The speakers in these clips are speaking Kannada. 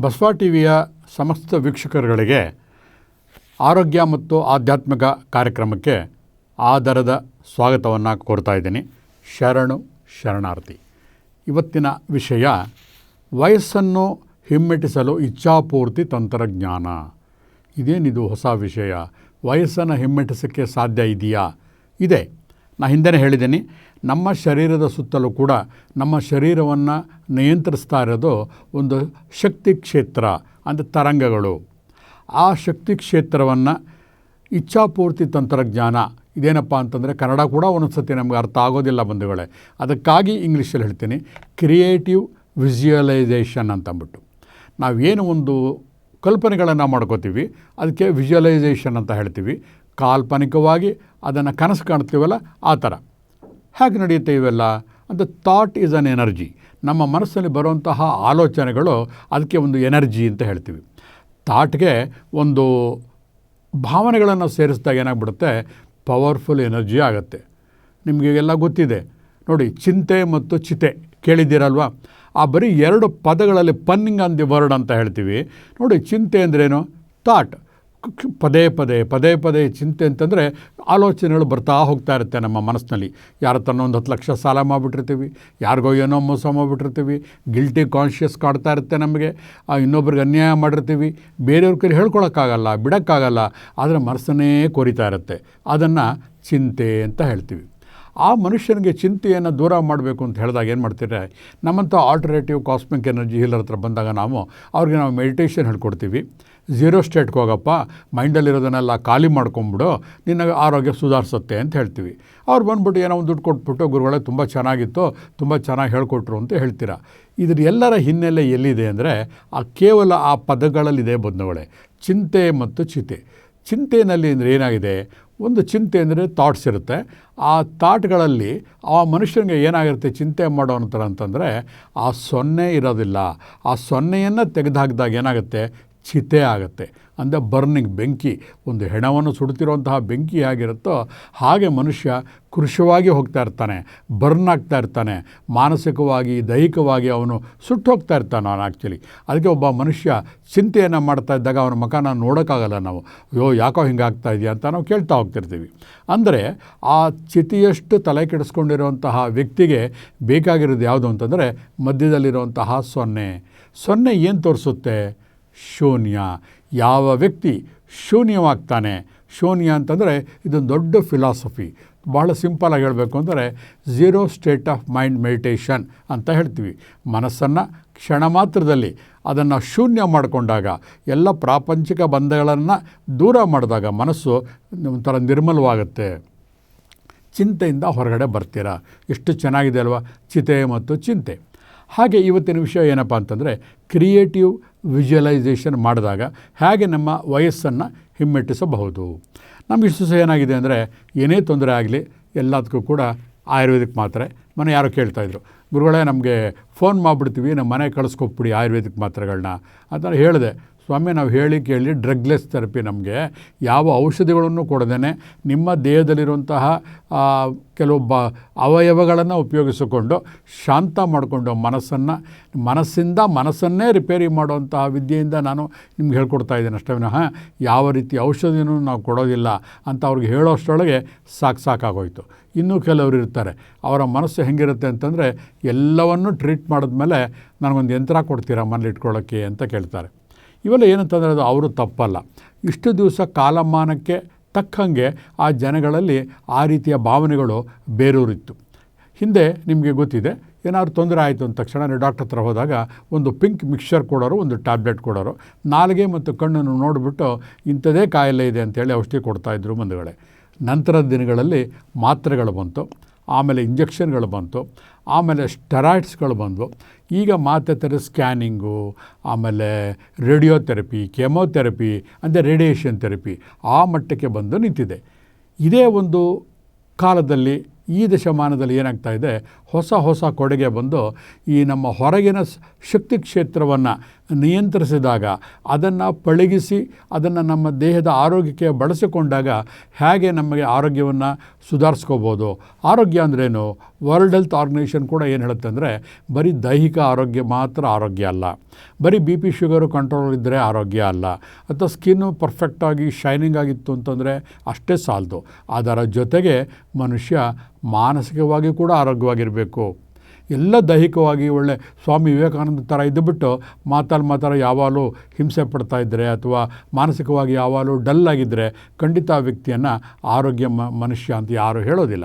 ಬಸವ ಟಿ ವಿಯ ಸಮಸ್ತ ವೀಕ್ಷಕರುಗಳಿಗೆ ಆರೋಗ್ಯ ಮತ್ತು ಆಧ್ಯಾತ್ಮಿಕ ಕಾರ್ಯಕ್ರಮಕ್ಕೆ ಆದರದ ಸ್ವಾಗತವನ್ನು ಕೋರ್ತಾ ಇದ್ದೀನಿ. ಶರಣು, ಶರಣಾರ್ಥಿ. ಇವತ್ತಿನ ವಿಷಯ, ವಯಸ್ಸನ್ನು ಹಿಮ್ಮೆಟ್ಟಿಸಲು ಇಚ್ಛಾಪೂರ್ತಿ ತಂತ್ರಜ್ಞಾನ. ಇದೇನಿದು ಹೊಸ ವಿಷಯ? ವಯಸ್ಸನ್ನು ಹಿಮ್ಮೆಟ್ಟಿಸೋಕ್ಕೆ ಸಾಧ್ಯ ಇದೆಯಾ? ಇದೆ. ನಾ ಹಿಂದೆ ಹೇಳಿದ್ದೀನಿ, ನಮ್ಮ ಶರೀರದ ಸುತ್ತಲೂ ಕೂಡ ನಮ್ಮ ಶರೀರವನ್ನು ನಿಯಂತ್ರಿಸ್ತಾ ಇರೋದು ಒಂದು ಶಕ್ತಿ ಕ್ಷೇತ್ರ ಅಂದರೆ ತರಂಗಗಳು. ಆ ಶಕ್ತಿ ಕ್ಷೇತ್ರವನ್ನು ಇಚ್ಛಾಪೂರ್ತಿ ತಂತ್ರಜ್ಞಾನ, ಇದೇನಪ್ಪ ಅಂತಂದರೆ ಕನ್ನಡ ಕೂಡ ಒಂದೊಂದು ಸತಿ ನಮಗೆ ಅರ್ಥ ಆಗೋದಿಲ್ಲ ಬಂಧುಗಳೇ. ಅದಕ್ಕಾಗಿ ಇಂಗ್ಲೀಷಲ್ಲಿ ಹೇಳ್ತೀನಿ ಕ್ರಿಯೇಟಿವ್ ವಿಜುವಲೈಸೇಷನ್ ಅಂತಂದ್ಬಿಟ್ಟು ನಾವೇನು ಒಂದು ಕಲ್ಪನೆಗಳನ್ನು ಮಾಡ್ಕೋತೀವಿ, ಅದಕ್ಕೆ ವಿಜುವಲೈಸೇಷನ್ ಅಂತ ಹೇಳ್ತೀವಿ. ಕಾಲ್ಪನಿಕವಾಗಿ ಅದನ್ನು ಕನಸು ಕಾಣ್ತೀವಲ್ಲ ಆ ಥರ. ಹೇಗೆ ನಡೆಯುತ್ತೆ ಇವೆಲ್ಲ? ಅಂತ ಥಾಟ್ ಈಸ್ ಅನ್ ಎನರ್ಜಿ ನಮ್ಮ ಮನಸ್ಸಲ್ಲಿ ಬರುವಂತಹ ಆಲೋಚನೆಗಳು ಅದಕ್ಕೆ ಒಂದು ಎನರ್ಜಿ ಅಂತ ಹೇಳ್ತೀವಿ. ಥಾಟ್ಗೆ ಒಂದು ಭಾವನೆಗಳನ್ನು ಸೇರಿಸಿದಾಗ ಏನಾಗ್ಬಿಡುತ್ತೆ? ಪವರ್ಫುಲ್ ಎನರ್ಜಿ ಆಗುತ್ತೆ. ನಿಮಗೆ ಎಲ್ಲ ಗೊತ್ತಿದೆ. ನೋಡಿ, ಚಿಂತೆ ಮತ್ತು ಚಿತೆ. ಕೇಳಿದ್ದೀರಲ್ವ? ಆ ಬರೀ ಎರಡು ಪದಗಳಲ್ಲಿ ಪನ್ನಿಂಗ್ ಆನ್ ದಿ ವರ್ಡ್ ಅಂತ ಹೇಳ್ತೀವಿ. ನೋಡಿ, ಚಿಂತೆ ಅಂದ್ರೇನು? ಥಾಟ್ ಪದೇ ಪದೇ ಪದೇ ಪದೇ ಚಿಂತೆ ಅಂತಂದರೆ ಆಲೋಚನೆಗಳು ಬರ್ತಾ ಹೋಗ್ತಾ ಇರುತ್ತೆ ನಮ್ಮ ಮನಸ್ಸಿನಲ್ಲಿ. ಯಾರ ತನ್ನ ಒಂದು ಹತ್ತು ಲಕ್ಷ ಸಾಲ ಮಾಡಿಬಿಟ್ಟಿರ್ತೀವಿ, ಯಾರಿಗೋ ಏನೋ ಮೋಸ ಮಾಡಿಬಿಟ್ಟಿರ್ತೀವಿ ಗಿಲ್ಟಿ ಕಾನ್ಷಿಯಸ್ ಕಾಡ್ತಾ ಇರುತ್ತೆ ನಮಗೆ ಇನ್ನೊಬ್ರಿಗೆ ಅನ್ಯಾಯ ಮಾಡಿರ್ತೀವಿ, ಬೇರೆಯವ್ರ ಕೈ ಹೇಳ್ಕೊಳಕ್ಕಾಗಲ್ಲ, ಬಿಡೋಕ್ಕಾಗಲ್ಲ, ಆದರೆ ಮನಸ್ಸನ್ನೇ ಕೊರಿತಾ ಇರುತ್ತೆ. ಅದನ್ನು ಚಿಂತೆ ಅಂತ ಹೇಳ್ತೀವಿ. ಆ ಮನುಷ್ಯನಿಗೆ ಚಿಂತೆಯನ್ನು ದೂರ ಮಾಡಬೇಕು ಅಂತ ಹೇಳಿದಾಗ ಏನು ಮಾಡ್ತೀರಾ? ನಮ್ಮಂಥ ಆಲ್ಟರ್ನೇಟಿವ್ ಕಾಸ್ಮಿಕ್ ಎನರ್ಜಿ ಹೀಲರ್ ಹತ್ರ ಬಂದಾಗ ನಾವು ಅವ್ರಿಗೆ ನಾವು ಮೆಡಿಟೇಷನ್ ಹೇಳ್ಕೊಡ್ತೀವಿ. ಝೀರೋ ಸ್ಟೇಟ್ಗೆ ಹೋಗಪ್ಪ ಮೈಂಡಲ್ಲಿರೋದನ್ನೆಲ್ಲ ಖಾಲಿ ಮಾಡ್ಕೊಂಬಿಡು, ನಿನ್ನ ಆರೋಗ್ಯ ಸುಧಾರಿಸುತ್ತೆ ಅಂತ ಹೇಳ್ತೀವಿ. ಅವ್ರು ಬಂದ್ಬಿಟ್ಟು ಏನೋ ಒಂದು ದುಡ್ಡು ಕೊಟ್ಬಿಟ್ಟು, ಗುರುಗಳೇ ತುಂಬ ಚೆನ್ನಾಗಿತ್ತು, ತುಂಬ ಚೆನ್ನಾಗಿ ಹೇಳ್ಕೊಟ್ರು ಅಂತ ಹೇಳ್ತೀರಾ. ಇದ್ರ ಎಲ್ಲರ ಹಿನ್ನೆಲೆ ಎಲ್ಲಿದೆ ಅಂದರೆ, ಆ ಕೇವಲ ಆ ಪದಗಳಲ್ಲಿದೆ ಬಂಧುಗಳೇ ಚಿಂತೆ ಮತ್ತು ಚಿತೆ. ಚಿಂತೆಯಲ್ಲಿ ಅಂದರೆ ಏನಾಗಿದೆ? ಒಂದು ಚಿಂತೆ ಅಂದರೆ ಥಾಟ್ಸ್ ಇರುತ್ತೆ. ಆ ಥಾಟ್ಗಳಲ್ಲಿ ಆ ಮನುಷ್ಯನಿಗೆ ಏನಾಗಿರುತ್ತೆ ಚಿಂತೆ ಮಾಡೋ ಅಂತಂದರೆ ಆ ಸೊನ್ನೆ ಇರೋದಿಲ್ಲ. ಆ ಸೊನ್ನೆಯನ್ನು ತೆಗೆದುಹಾಕಿದಾಗ ಏನಾಗುತ್ತೆ? ಚಿತೆ ಆಗುತ್ತೆ. ಅಂದರೆ ಬರ್ನಿಂಗ್ ಬೆಂಕಿ, ಒಂದು ಹೆಣವನ್ನು ಸುಡುತ್ತಿರುವಂತಹ ಬೆಂಕಿ ಆಗಿರುತ್ತೋ ಹಾಗೆ ಮನುಷ್ಯ ಕೃಶವಾಗಿ ಹೋಗ್ತಾ ಇರ್ತಾನೆ, ಬರ್ನ್ ಆಗ್ತಾ ಇರ್ತಾನೆ, ಮಾನಸಿಕವಾಗಿ, ದೈಹಿಕವಾಗಿ ಅವನು ಸುಟ್ಟು ಹೋಗ್ತಾ ಇರ್ತಾನೆ ಅವನು ಆ್ಯಕ್ಚುಲಿ ಅದಕ್ಕೆ ಒಬ್ಬ ಮನುಷ್ಯ ಚಿಂತೆಯನ್ನು ಮಾಡ್ತಾ ಇದ್ದಾಗ ಅವನ ಮುಖನ ನೋಡೋಕ್ಕಾಗಲ್ಲ ನಾವು. ಅಯ್ಯೋ, ಯಾಕೋ ಹಿಂಗೆ ಆಗ್ತಾ ಇದೆಯಾ ಅಂತ ನಾವು ಕೇಳ್ತಾ ಹೋಗ್ತಿರ್ತೀವಿ. ಅಂದರೆ ಆ ಚಿತಿಯಷ್ಟು ತಲೆ ಕೆಡಿಸ್ಕೊಂಡಿರುವಂತಹ ವ್ಯಕ್ತಿಗೆ ಬೇಕಾಗಿರೋದು ಯಾವುದು ಅಂತಂದರೆ ಮಧ್ಯದಲ್ಲಿರುವಂತಹ ಸೊನ್ನೆ. ಸೊನ್ನೆ ಏನು ತೋರಿಸುತ್ತೆ? ಶೂನ್ಯ. ಯಾವ ವ್ಯಕ್ತಿ ಶೂನ್ಯವಾಗ್ತಾನೆ, ಶೂನ್ಯ ಅಂತಂದರೆ ಇದೊಂದು ದೊಡ್ಡ ಫಿಲಾಸಫಿ ಬಹಳ ಸಿಂಪಲಾಗಿ ಹೇಳಬೇಕು ಅಂದರೆ zero state of mind meditation ಅಂತ ಹೇಳ್ತೀವಿ. ಮನಸ್ಸನ್ನು ಕ್ಷಣ ಮಾತ್ರದಲ್ಲಿ ಅದನ್ನು ಶೂನ್ಯ ಮಾಡಿಕೊಂಡಾಗ, ಎಲ್ಲ ಪ್ರಾಪಂಚಿಕ ಬಂಧಗಳನ್ನು ದೂರ ಮಾಡಿದಾಗ ಮನಸ್ಸು ಒಂಥರ ನಿರ್ಮಲವಾಗುತ್ತೆ. ಚಿಂತೆಯಿಂದ ಹೊರಗಡೆ ಬರ್ತೀರಾ? ಎಷ್ಟು ಚೆನ್ನಾಗಿದೆ ಅಲ್ವಾ? ಚಿತೆ ಮತ್ತು ಚಿಂತೆ. ಹಾಗೆ ಇವತ್ತಿನ ವಿಷಯ ಏನಪ್ಪ ಅಂತಂದರೆ ಕ್ರಿಯೇಟಿವ್ ವಿಜುವಲೈಸೇಷನ್ ಮಾಡಿದಾಗ ಹೇಗೆ ನಮ್ಮ ವಯಸ್ಸನ್ನು ಹಿಮ್ಮೆಟ್ಟಿಸಬಹುದು. ನಮ್ಮ ಇಷ್ಟು ಏನಾಗಿದೆ ಅಂದರೆ ಏನೇ ತೊಂದರೆ ಆಗಲಿ ಎಲ್ಲದಕ್ಕೂ ಕೂಡ ಆಯುರ್ವೇದಿಕ್ ಮಾತ್ರೆ. ಮನೆ ಯಾರೋ ಕೇಳ್ತಾಯಿದ್ರು ಗುರುಗಳೇ, ನಮಗೆ ಫೋನ್ ಮಾಡಿಬಿಡ್ತೀವಿ, ನಮ್ಮ ಮನೆ ಕಳಿಸ್ಕೊಟ್ಬಿಡಿ ಆಯುರ್ವೇದಿಕ್ ಮಾತ್ರೆಗಳನ್ನ ಅಂತ ಹೇಳಿದೆ. ಸ್ವಾಮಿ, ನಾವು ಹೇಳಿ ಕೇಳಿ, ಡ್ರಗ್ಲೆಸ್ ಥೆರಪಿ ನಮಗೆ. ಯಾವ ಔಷಧಿಗಳನ್ನು ಕೊಡದೇ ನಿಮ್ಮ ದೇಹದಲ್ಲಿರುವಂತಹ ಕೆಲವೊಬ್ಬ ಅವಯವಗಳನ್ನು ಉಪಯೋಗಿಸಿಕೊಂಡು ಶಾಂತ ಮಾಡಿಕೊಂಡು ಮನಸ್ಸನ್ನು, ಮನಸ್ಸಿಂದ ಮನಸ್ಸನ್ನೇ ರಿಪೇರಿ ಮಾಡುವಂತಹ ವಿದ್ಯೆಯಿಂದ ನಾನು ನಿಮ್ಗೆ ಹೇಳ್ಕೊಡ್ತಾ ಇದ್ದೇನೆ ಅಷ್ಟೇ ವಿನಃ, ಯಾವ ರೀತಿ ಔಷಧಿನೂ ನಾವು ಕೊಡೋದಿಲ್ಲ ಅಂತ ಅವ್ರಿಗೆ ಹೇಳೋ ಅಷ್ಟರೊಳಗೆ ಸಾಕು ಸಾಕಾಗೋಯಿತು. ಇನ್ನೂ ಕೆಲವರು ಇರ್ತಾರೆ. ಅವರ ಮನಸ್ಸು ಹೆಂಗಿರುತ್ತೆ ಅಂತಂದರೆ ಎಲ್ಲವನ್ನೂ ಟ್ರೀಟ್ ಮಾಡಿದ್ಮೇಲೆ ನನಗೊಂದು ಯಂತ್ರ ಕೊಡ್ತೀರಾ ಮನೇಲಿ ಇಟ್ಕೊಳ್ಳೋಕ್ಕೆ ಅಂತ ಕೇಳ್ತಾರೆ. ಇವೆಲ್ಲ ಏನಂತಂದರೆ ಅದು ಅವರು ತಪ್ಪಲ್ಲ. ಇಷ್ಟು ದಿವಸ ಕಾಲಮಾನಕ್ಕೆ ತಕ್ಕಂಗೆ ಆ ಜನಗಳಲ್ಲಿ ಆ ರೀತಿಯ ಭಾವನೆಗಳು ಬೇರೂರಿತ್ತು. ಹಿಂದೆ ನಿಮಗೆ ಗೊತ್ತಿದೆ, ಏನಾದ್ರು ತೊಂದರೆ ಆಯಿತು ಅಂದ ತಕ್ಷಣ ನೀವು ಡಾಕ್ಟರ್ ಹತ್ರ ಹೋದಾಗ ಒಂದು ಪಿಂಕ್ ಮಿಕ್ಸ್ಚರ್ ಕೊಡೋರು, ಒಂದು ಟ್ಯಾಬ್ಲೆಟ್ ಕೊಡೋರು, ನಾಲಿಗೆ ಮತ್ತು ಕಣ್ಣನ್ನು ನೋಡಿಬಿಟ್ಟು ಇಂಥದೇ ಕಾಯಿಲೆ ಇದೆ ಅಂತೇಳಿ ಔಷಧಿ ಕೊಡ್ತಾಯಿದ್ರು ಮುಂದುಗಡೆ ನಂತರದ ದಿನಗಳಲ್ಲಿ ಮಾತ್ರೆಗಳು ಬಂತು, ಆಮೇಲೆ ಇಂಜೆಕ್ಷನ್ಗಳು ಬಂತು. ಆಮೇಲೆ ಸ್ಟೆರಾಯ್ಡ್ಸ್ಗಳು ಬಂದವು. ಈಗ ಮಾತಾಡ್ತಾರೆ ಸ್ಕ್ಯಾನಿಂಗು, ಆಮೇಲೆ ರೇಡಿಯೋಥೆರಪಿ, ಕೆಮೋಥೆರಪಿ, ಅಂದರೆ ರೇಡಿಯೇಷನ್ ಥೆರಪಿ ಆ ಮಟ್ಟಕ್ಕೆ ಬಂದು ನಿಂತಿದೆ. ಇದೇ ಒಂದು ಕಾಲದಲ್ಲಿ ಈ ದಶಮಾನದಲ್ಲಿ ಏನಾಗ್ತಾ ಇದೆ? ಹೊಸ ಹೊಸ ಕೊಡುಗೆ ಬಂದು ಈ ನಮ್ಮ ಹೊರಗಿನ ಶಕ್ತಿ ಕ್ಷೇತ್ರವನ್ನು ನಿಯಂತ್ರಿಸಿದಾಗ ಅದನ್ನು ಪಳಗಿಸಿ ಅದನ್ನು ನಮ್ಮ ದೇಹದ ಆರೋಗ್ಯಕ್ಕೆ ಬಳಸಿಕೊಂಡಾಗ ಹೇಗೆ ನಮಗೆ ಆರೋಗ್ಯವನ್ನು ಸುಧಾರಿಸ್ಕೋಬೋದು. ಆರೋಗ್ಯ ಅಂದ್ರೇನು? ವರ್ಲ್ಡ್ ಹೆಲ್ತ್ ಆರ್ಗನೈಸೇಷನ್ ಕೂಡ ಏನು ಹೇಳುತ್ತೆ ಅಂದರೆ ಬರೀ ದೈಹಿಕ ಆರೋಗ್ಯ ಮಾತ್ರ ಆರೋಗ್ಯ ಅಲ್ಲ. ಬರೀ ಬಿ ಪಿ ಶುಗರು ಕಂಟ್ರೋಲ್ ಇದ್ದರೆ ಆರೋಗ್ಯ ಅಲ್ಲ. ಅಥವಾ ಸ್ಕಿನ್ನು ಪರ್ಫೆಕ್ಟಾಗಿ ಶೈನಿಂಗ್ ಆಗಿತ್ತು ಅಂತಂದರೆ ಅಷ್ಟೇ ಸಾಲದು. ಅದರ ಜೊತೆಗೆ ಮನುಷ್ಯ ಮಾನಸಿಕವಾಗಿ ಕೂಡ ಆರೋಗ್ಯವಾಗಿರಬೇಕು. ಎಲ್ಲ ದೈಹಿಕವಾಗಿ ಒಳ್ಳೆ ಸ್ವಾಮಿ ವಿವೇಕಾನಂದ ಥರ ಇದ್ದುಬಿಟ್ಟು ಮಾತಲ್ಲಿ ಮಾತಾಡ ಯಾವಾಗಲೂ ಹಿಂಸೆ ಪಡ್ತಾ ಇದ್ದರೆ ಅಥವಾ ಮಾನಸಿಕವಾಗಿ ಯಾವಾಗಲೂ ಡಲ್ ಆಗಿದ್ದರೆ ಖಂಡಿತ ಆ ವ್ಯಕ್ತಿಯನ್ನು ಆರೋಗ್ಯ ಮನುಷ್ಯ ಅಂತ ಯಾರೂ ಹೇಳೋದಿಲ್ಲ.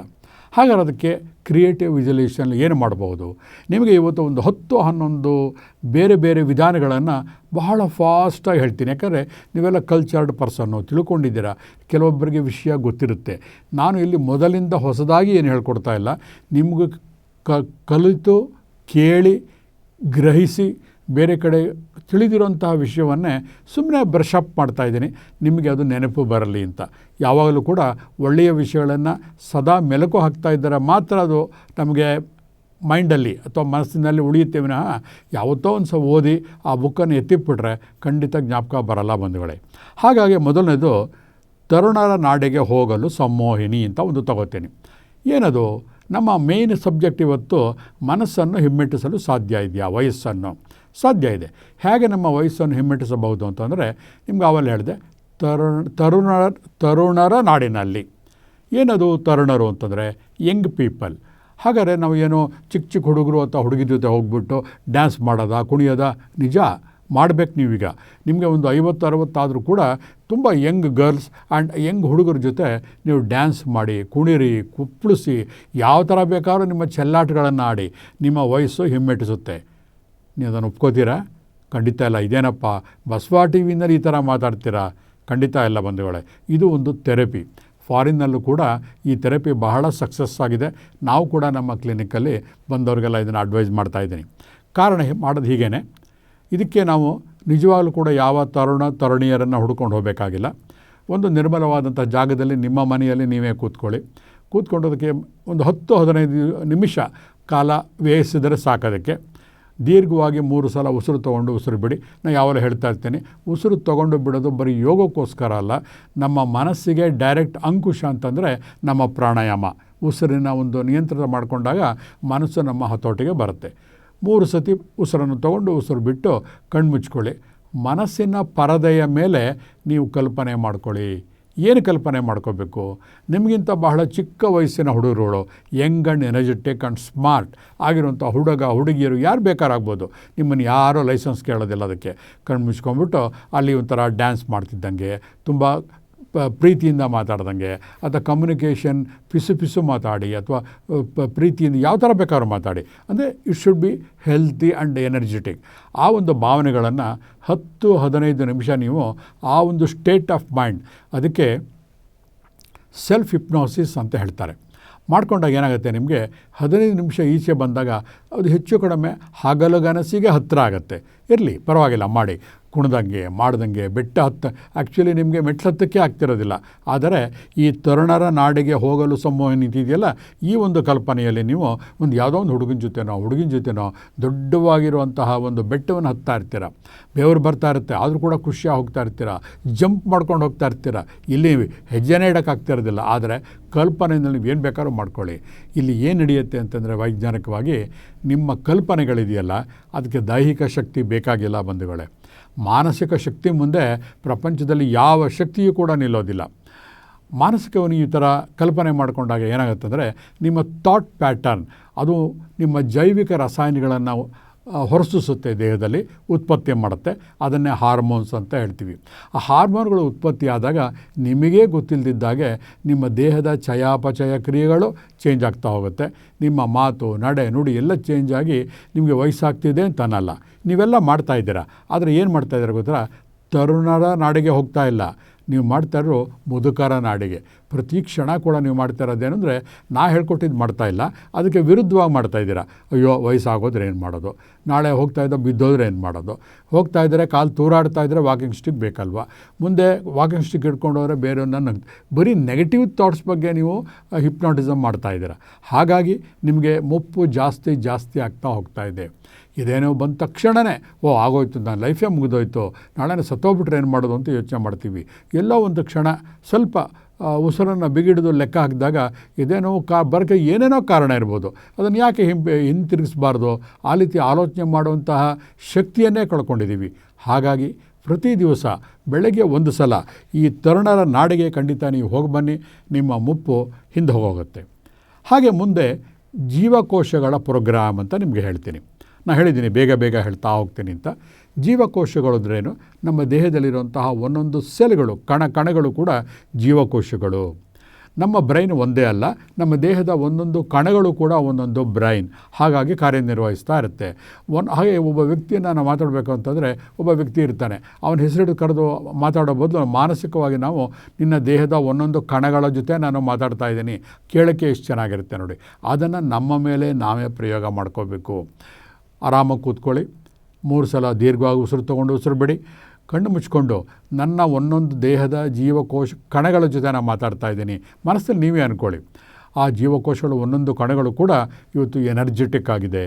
ಹಾಗಾದ್ರೆ ಅದಕ್ಕೆ ಕ್ರಿಯೇಟಿವ್ ವಿಜುಲೇಷನ್ ಏನು ಮಾಡಬಹುದು ನಿಮಗೆ ಇವತ್ತು ಒಂದು ಹತ್ತು ಹನ್ನೊಂದು ಬೇರೆ ಬೇರೆ ವಿಧಾನಗಳನ್ನು ಬಹಳ ಫಾಸ್ಟಾಗಿ ಹೇಳ್ತೀನಿ. ಯಾಕಂದರೆ ನೀವೆಲ್ಲ ಕಲ್ಚರ್ಡ್ ಪರ್ಸನ್ನು ತಿಳ್ಕೊಂಡಿದ್ದೀರಾ? ಕೆಲವೊಬ್ಬರಿಗೆ ವಿಷಯ ಗೊತ್ತಿರುತ್ತೆ. ನಾನು ಇಲ್ಲಿ ಮೊದಲಿಂದ ಹೊಸದಾಗಿ ಏನು ಹೇಳ್ಕೊಡ್ತಾ ಇಲ್ಲ. ನಿಮಗೂ ಕ ಕಲಿತು, ಕೇಳಿ, ಗ್ರಹಿಸಿ ಬೇರೆ ಕಡೆ ತಿಳಿದಿರುವಂತಹ ವಿಷಯವನ್ನೇ ಸುಮ್ಮನೆ ಬ್ರಷಪ್ ಮಾಡ್ತಾಯಿದ್ದೀನಿ ನಿಮಗೆ ಅದು ನೆನಪು ಬರಲಿ ಅಂತ. ಯಾವಾಗಲೂ ಕೂಡ ಒಳ್ಳೆಯ ವಿಷಯಗಳನ್ನು ಸದಾ ಮೆಲುಕು ಹಾಕ್ತಾ ಇದ್ದರೆ ಮಾತ್ರ ಅದು ನಮಗೆ ಮೈಂಡಲ್ಲಿ ಅಥವಾ ಮನಸ್ಸಿನಲ್ಲಿ ಉಳಿಯುತ್ತೆ ವಿನಃ ಯಾವತ್ತೋ ಒಂದು ಸಹ ಓದಿ ಆ ಬುಕ್ಕನ್ನು ಎತ್ತಿಟ್ಬಿಟ್ರೆ ಖಂಡಿತ ಜ್ಞಾಪಕ ಬರಲ್ಲ ಬಂಧುಗಳೇ. ಹಾಗಾಗಿ ಮೊದಲನೇದು ತರುಣರ ನಾಡಿಗೆ ಹೋಗಲು ಸಂಮೋಹಿನಿ ಅಂತ ಒಂದು ತಗೋತೀನಿ. ಏನದು? ನಮ್ಮ ಮೇನ್ ಸಬ್ಜೆಕ್ಟ್ ಇವತ್ತು ಮನಸ್ಸನ್ನು ಹಿಮ್ಮೆಟ್ಟಿಸಲು ಸಾಧ್ಯ ಇದೆಯಾ? ವಯಸ್ಸನ್ನು. ಸಾಧ್ಯ ಇದೆ. ಹೇಗೆ ನಮ್ಮ ವಯಸ್ಸನ್ನು ಹಿಮ್ಮೆಟ್ಟಿಸಬಹುದು ಅಂತಂದರೆ, ನಿಮ್ಗೆ ಆವಲ್ಲಿ ಹೇಳಿದೆ, ತರುಣ, ತರುಣರ ತರುಣರ ನಾಡಿನಲ್ಲಿ. ಏನದು ತರುಣರು ಅಂತಂದರೆ, ಯಂಗ್ ಪೀಪಲ್. ಹಾಗಾದರೆ ನಾವು ಏನು ಚಿಕ್ಕ ಚಿಕ್ಕ ಹುಡುಗರು ಅಥವಾ ಹುಡುಗಿ ಜೊತೆ ಹೋಗ್ಬಿಟ್ಟು ಡ್ಯಾನ್ಸ್ ಮಾಡೋದಾ, ಕುಣಿಯೋದಾ? ನಿಜ. ಮಾಡಬೇಕು ನೀವೀಗ. ನಿಮಗೆ ಒಂದು ಐವತ್ತು, ಅರವತ್ತಾದರೂ ಕೂಡ ತುಂಬ ಯಂಗ್ ಗರ್ಲ್ಸ್ ಆ್ಯಂಡ್ ಯಂಗ್ ಹುಡುಗರ ಜೊತೆ ನೀವು ಡ್ಯಾನ್ಸ್ ಮಾಡಿ, ಕುಣಿರಿ, ಕುಪ್ಪಳಿಸಿ ಯಾವ ಥರ ಬೇಕಾದ್ರೂ ನಿಮ್ಮ ಚೆಲ್ಲಾಟಗಳನ್ನು ಆಡಿ, ನಿಮ್ಮ ವಯಸ್ಸು ಹಿಮ್ಮೆಟ್ಟಿಸುತ್ತೆ. ನೀವು ಅದನ್ನು ಒಪ್ಕೋತೀರಾ? ಖಂಡಿತ ಇಲ್ಲ. ಇದೇನಪ್ಪ? ಬಸವ ಟಿ ವಿನಲ್ಲಿ ಈ ಥರ ಮಾತಾಡ್ತೀರಾ? ಖಂಡಿತ ಇಲ್ಲ ಬಂಧುಗಳೇ. ಇದು ಒಂದು ಥೆರಪಿ. ಫಾರಿನ್ನಲ್ಲೂ ಕೂಡ ಈ ಥೆರಪಿ ಬಹಳ ಸಕ್ಸಸ್ ಆಗಿದೆ. ನಾವು ಕೂಡ ನಮ್ಮ ಕ್ಲಿನಿಕ್ಕಲ್ಲಿ ಬಂದವರಿಗೆಲ್ಲ ಇದನ್ನು ಅಡ್ವೈಸ್ ಮಾಡ್ತಾ ಇದ್ದೀನಿ. ಕಾರಣ ಮಾಡೋದು ಹೀಗೇ ಇದಕ್ಕೆ ನಾವು ನಿಜವಾಗಲೂ ಕೂಡ ಯಾವ ತರುಣ ತರುಣಿಯರನ್ನು ಹುಡ್ಕೊಂಡು ಹೋಗಬೇಕಾಗಿಲ್ಲ. ಒಂದು ನಿರ್ಮಲವಾದಂಥ ಜಾಗದಲ್ಲಿ ನಿಮ್ಮ ಮನೆಯಲ್ಲಿ ನೀವೇ ಕೂತ್ಕೊಳ್ಳಿ. ಕೂತ್ಕೊಂಡೋದಕ್ಕೆ ಒಂದು ಹತ್ತು ಹದಿನೈದು ನಿಮಿಷ ಕಾಲ ವ್ಯಯಿಸಿದರೆ ಸಾಕೋದಕ್ಕೆ ದೀರ್ಘವಾಗಿ ಮೂರು ಸಲ ಉಸಿರು ತೊಗೊಂಡು ಉಸಿರು ಬಿಡಿ. ನಾನು ಯಾವಾಗಲೂ ಹೇಳ್ತಾ ಇರ್ತೀನಿ, ಉಸಿರು ತೊಗೊಂಡು ಬಿಡೋದು ಬರೀ ಯೋಗಕ್ಕೋಸ್ಕರ ಅಲ್ಲ. ನಮ್ಮ ಮನಸ್ಸಿಗೆ ಡೈರೆಕ್ಟ್ ಅಂಕುಶ ಅಂತಂದರೆ ನಮ್ಮ ಪ್ರಾಣಾಯಾಮ. ಉಸಿರಿನ ಒಂದು ನಿಯಂತ್ರಣ ಮಾಡಿಕೊಂಡಾಗ ಮನಸ್ಸು ನಮ್ಮ ಹತೋಟಿಗೆ ಬರುತ್ತೆ. ಮೂರು ಸತಿ ಉಸಿರನ್ನು ತಗೊಂಡು ಉಸಿರು ಬಿಟ್ಟು ಕಣ್ಣು ಮುಚ್ಕೊಳ್ಳಿ ಮನಸ್ಸಿನ ಪರದೆಯ ಮೇಲೆ ನೀವು ಕಲ್ಪನೆ ಮಾಡ್ಕೊಳ್ಳಿ. ಏನು ಕಲ್ಪನೆ ಮಾಡ್ಕೋಬೇಕು? ನಿಮಗಿಂತ ಬಹಳ ಚಿಕ್ಕ ವಯಸ್ಸಿನ ಹುಡುಗರುಗಳು, young and energetic and smart ಆಗಿರುವಂಥ ಹುಡುಗ, ಹುಡುಗಿಯರು ಯಾರು ಬೇಕಾರಾಗ್ಬೋದು? ನಿಮ್ಮನ್ನು ಯಾರೂ ಲೈಸೆನ್ಸ್ ಕೇಳೋದಿಲ್ಲ ಅದಕ್ಕೆ. ಕಣ್ಣು ಮುಚ್ಕೊಂಡ್ಬಿಟ್ಟು ಅಲ್ಲಿ ಒಂಥರ ಡ್ಯಾನ್ಸ್ ಮಾಡ್ತಿದ್ದಂಗೆ. ತುಂಬ ಪ್ರೀತಿಯಿಂದ ಮಾತಾಡ್ದಂಗೆ, ಅಥವಾ ಕಮ್ಯುನಿಕೇಷನ್ ಪಿಸು ಪಿಸು ಮಾತಾಡಿ, ಅಥವಾ ಪ್ರೀತಿಯಿಂದ ಯಾವ ಥರ ಬೇಕಾದ್ರೂ ಮಾತಾಡಿ. ಅಂದರೆ it should be healthy and energetic ಆ ಒಂದು ಭಾವನೆಗಳನ್ನು ಹತ್ತು, ಹದಿನೈದು ನಿಮಿಷ ನೀವು ಆ ಒಂದು ಸ್ಟೇಟ್ ಆಫ್ ಮೈಂಡ್ ಅದಕ್ಕೆ ಸೆಲ್ಫ್ ಹಿಪ್ನೋಸಿಸ್ ಅಂತ ಹೇಳ್ತಾರೆ. ಮಾಡ್ಕೊಂಡಾಗ ಏನಾಗುತ್ತೆ ನಿಮಗೆ, ಹದಿನೈದು ನಿಮಿಷ ಈಚೆ ಬಂದಾಗ, ಅದು ಹೆಚ್ಚು ಕಡಿಮೆ ಹಗಲುಗನಸಿಗೆ ಹತ್ತಿರ ಆಗುತ್ತೆ. ಇರಲಿ, ಪರವಾಗಿಲ್ಲ, ಮಾಡಿ. ಕುಣ್ದಂಗೆ, ಮಾಡ್ದಂಗೆ, ಬೆಟ್ಟ ಹತ್ತ ಆ್ಯಕ್ಚುಲಿ ನಿಮಗೆ ಮೆಟ್ಲು ಹತ್ತಕ್ಕೆ ಆಗ್ತಿರೋದಿಲ್ಲ. ಆದರೆ ಈ ತರುಣರ ನಾಡಿಗೆ ಹೋಗಲು ಸಂಮೋಹನ ಇದೆಯಲ್ಲ ಈ ಒಂದು ಕಲ್ಪನೆಯಲ್ಲಿ ನೀವು ಒಂದು ಯಾವುದೋ ಒಂದು ಹುಡುಗನ ಜೊತೆನೋ, ಹುಡುಗಿನ ಜೊತೆನೋ ದೊಡ್ಡವಾಗಿರುವಂತಹ ಒಂದು ಬೆಟ್ಟವನ್ನು ಹತ್ತಾ ಇರ್ತೀರ. ಬೆವರು ಬರ್ತಾ ಇರುತ್ತೆ, ಆದರೂ ಕೂಡ ಖುಷಿಯಾಗಿ ಹೋಗ್ತಾ ಇರ್ತೀರ. ಜಂಪ್ ಮಾಡ್ಕೊಂಡು ಹೋಗ್ತಾ ಇರ್ತೀರ. ಇಲ್ಲಿ ಹೆಜ್ಜೆನೇ ಇಡೋಕ್ಕಾಗ್ತಿರೋದಿಲ್ಲ ಆದರೆ ಕಲ್ಪನೆಯಿಂದ ನೀವು ಏನು ಬೇಕಾದ್ರೂ ಮಾಡ್ಕೊಳ್ಳಿ. ಇಲ್ಲಿ ಏನು ನಡೆಯುತ್ತೆ ಅಂತಂದರೆ ವೈಜ್ಞಾನಿಕವಾಗಿ ನಿಮ್ಮ ಕಲ್ಪನೆಗಳಿದೆಯಲ್ಲ, ಅದಕ್ಕೆ ದೈಹಿಕ ಶಕ್ತಿ ಬೇಕಾಗಿಲ್ಲ ಬಂಧುಗಳೇ. ಮಾನಸಿಕ ಶಕ್ತಿ ಮುಂದೆ ಪ್ರಪಂಚದಲ್ಲಿ ಯಾವ ಶಕ್ತಿಯೂ ಕೂಡ ನಿಲ್ಲೋದಿಲ್ಲ. ಮಾನಸಿಕವನ್ನು ಈ ಥರ ಕಲ್ಪನೆ ಮಾಡಿಕೊಂಡಾಗ ಏನಾಗುತ್ತೆ ಅಂದರೆ ನಿಮ್ಮ ಥಾಟ್ ಪ್ಯಾಟರ್ನ್ ಅದು ನಿಮ್ಮ ಜೈವಿಕ ರಾಸಾಯನಿಗಳನ್ನು ಹೊರಸೂಸುತ್ತೆ ದೇಹದಲ್ಲಿ, ಉತ್ಪತ್ತಿ ಮಾಡುತ್ತೆ. ಅದನ್ನೇ ಹಾರ್ಮೋನ್ಸ್ ಅಂತ ಹೇಳ್ತೀವಿ. ಆ ಹಾರ್ಮೋನ್ಗಳು ಉತ್ಪತ್ತಿ ಆದಾಗ ನಿಮಗೇ ಗೊತ್ತಿಲ್ಲದಿದ್ದಾಗೆ ನಿಮ್ಮ ದೇಹದ ಚಯಾಪಚಯ ಕ್ರಿಯೆಗಳು ಚೇಂಜ್ ಆಗ್ತಾ ಹೋಗುತ್ತೆ. ನಿಮ್ಮ ಮಾತು, ನಡೆ, ನುಡಿ ಎಲ್ಲ ಚೇಂಜ್ ಆಗಿ ನಿಮಗೆ ವಯಸ್ಸಾಗ್ತಿದೆ ಅಂತ ಅನ್ನಲ್ಲ ನೀವೆಲ್ಲ ಮಾಡ್ತಾ ಇದ್ದೀರಾ. ಆದರೆ ಏನು ಮಾಡ್ತಾ ಇದ್ದೀರಾ ಗೊತ್ತಾ? ತರುಣರ ನಾಡಿಗೆ ಹೋಗ್ತಾ ಇಲ್ಲ. ನೀವು ಮಾಡ್ತಾ ಇರೋ ಮುದುಕರ ನಾಡಿಗೆ. ಪ್ರತಿ ಕ್ಷಣ ಕೂಡ ನೀವು ಮಾಡ್ತಾ ಇರೋದೇನೆಂದರೆ ನಾ ಹೇಳ್ಕೊಟ್ಟಿದ್ದು ಮಾಡ್ತಾ ಇಲ್ಲ, ಅದಕ್ಕೆ ವಿರುದ್ಧವಾಗಿ ಮಾಡ್ತಾ ಇದ್ದೀರಾ. ಅಯ್ಯೋ, ವಯಸ್ಸಾಗೋದ್ರೆ ಏನು ಮಾಡೋದು? ನಾಳೆ ಹೋಗ್ತಾ ಇದ್ದ ಬಿದ್ದೋದ್ರೆ ಏನು ಮಾಡೋದು? ಹೋಗ್ತಾ ಇದ್ದರೆ ಕಾಲು ತೂರಾಡ್ತಾ ಇದ್ದರೆ ವಾಕಿಂಗ್ ಸ್ಟಿಕ್ ಬೇಕಲ್ವಾ? ಮುಂದೆ ವಾಕಿಂಗ್ ಸ್ಟಿಕ್ ಇಟ್ಕೊಂಡು ಹೋದರೆ ಬೇರೆಯವ್ರನ್ನ ನನ್ನ ಬರೀ ನೆಗೆಟಿವ್ ಥಾಟ್ಸ್ ಬಗ್ಗೆ ನೀವು ಹಿಪ್ನಾಟಿಸಮ್ ಮಾಡ್ತಾ ಇದ್ದೀರಾ. ಹಾಗಾಗಿ ನಿಮಗೆ ಮುಪ್ಪು ಜಾಸ್ತಿ ಜಾಸ್ತಿ ಆಗ್ತಾ ಹೋಗ್ತಾ ಇದೆ. ಇದೇನೋ ಬಂದ ತಕ್ಷಣವೇ ಓ, ಆಗೋಯ್ತು ನಾನು ಲೈಫೇ ಮುಗಿದೋಯ್ತು ನಾಳೆ ಸತ್ತೋಗ್ಬಿಟ್ರೆ ಏನು ಮಾಡೋದು ಅಂತ ಯೋಚನೆ ಮಾಡ್ತೀವಿ. ಎಲ್ಲೋ ಒಂದು ಕ್ಷಣ ಸ್ವಲ್ಪ ಉಸಿರನ್ನು ಬಿಗಿಡಿದು ಲೆಕ್ಕ ಹಾಕಿದಾಗ ಇದೇನೋ ಕಾ ಬರೋಕ್ಕೆ ಏನೇನೋ ಕಾರಣ ಇರ್ಬೋದು. ಅದನ್ನು ಯಾಕೆ ಹಿಂಪೆ, ಹಿಂತಿರುಗಿಸ್ಬಾರ್ದು? ಆ ರೀತಿ ಆಲೋಚನೆ ಮಾಡುವಂತಹ ಶಕ್ತಿಯನ್ನೇ ಕಳ್ಕೊಂಡಿದ್ದೀವಿ ಹಾಗಾಗಿ ಪ್ರತಿ ದಿವಸ ಬೆಳಗ್ಗೆ ಒಂದು ಸಲ ಈ ತರುಣರ ನಾಡಿಗೆ ಖಂಡಿತ ನೀವು ಹೋಗಿ ಬನ್ನಿ, ನಿಮ್ಮ ಮುಪ್ಪು ಹಿಂದೆ ಹೋಗುತ್ತೆ. ಹಾಗೆ ಮುಂದೆ ಜೀವಕೋಶಗಳ ಪ್ರೋಗ್ರಾಮ್ ಅಂತ ನಿಮಗೆ ಹೇಳ್ತೀನಿ. ನಾನು ಹೇಳಿದ್ದೀನಿ ಬೇಗ ಬೇಗ ಹೇಳ್ತಾ ಹೋಗ್ತೀನಿ ಅಂತ. ಜೀವಕೋಶಗಳು ಅಂದ್ರೇನು ನಮ್ಮ ದೇಹದಲ್ಲಿರುವಂತಹ ಒಂದೊಂದು ಸೆಲ್ಗಳು, ಕಣ ಕಣಗಳು ಕೂಡ ಜೀವಕೋಶಗಳು. ನಮ್ಮ ಬ್ರೈನ್ ಒಂದೇ ಅಲ್ಲ, ನಮ್ಮ ದೇಹದ ಒಂದೊಂದು ಕಣಗಳು ಕೂಡ ಒಂದೊಂದು ಬ್ರೈನ್. ಹಾಗಾಗಿ ಕಾರ್ಯನಿರ್ವಹಿಸ್ತಾ ಇರುತ್ತೆ. ಒನ್, ಹಾಗೆ ಒಬ್ಬ ವ್ಯಕ್ತಿಯನ್ನು ನಾನು ಮಾತಾಡಬೇಕು ಅಂತಂದರೆ ಒಬ್ಬ ವ್ಯಕ್ತಿ ಇರ್ತಾನೆ. ಅವನ ಹೆಸರಿಟ್ಟು ಕರೆದು ಮಾತಾಡೋ ಬದಲು ಮಾನಸಿಕವಾಗಿ ನಾವು ನಿನ್ನ ದೇಹದ ಒಂದೊಂದು ಕಣಗಳ ಜೊತೆ ನಾನು ಮಾತಾಡ್ತಾ ಇದ್ದೀನಿ. ಕೇಳೋಕ್ಕೆ ಎಷ್ಟು ಚೆನ್ನಾಗಿರುತ್ತೆ ನೋಡಿ. ಅದನ್ನು ನಮ್ಮ ಮೇಲೆ ನಾವೇ ಪ್ರಯೋಗ ಮಾಡ್ಕೋಬೇಕು. ಆರಾಮಾಗಿ ಕೂತ್ಕೊಳ್ಳಿ. ಮೂರು ಸಲ ದೀರ್ಘವಾಗಿ ಉಸಿರು ತೊಗೊಂಡು ಉಸಿರು ಬಿಡಿ. ಕಣ್ಣು ಮುಚ್ಕೊಂಡು ನನ್ನ ಒಂದೊಂದು ದೇಹದ ಜೀವಕೋಶ ಕಣಗಳ ಜೊತೆ ನಾನು ಮಾತಾಡ್ತಾ ಇದ್ದೀನಿ. ಮನಸ್ಸಲ್ಲಿ ನೀವೇ ಅಂದ್ಕೊಳ್ಳಿ ಆ ಜೀವಕೋಶಗಳು ಒಂದೊಂದು ಕಣಗಳು ಕೂಡ ಇವತ್ತು ಎನರ್ಜೆಟಿಕ್ ಆಗಿದೆ,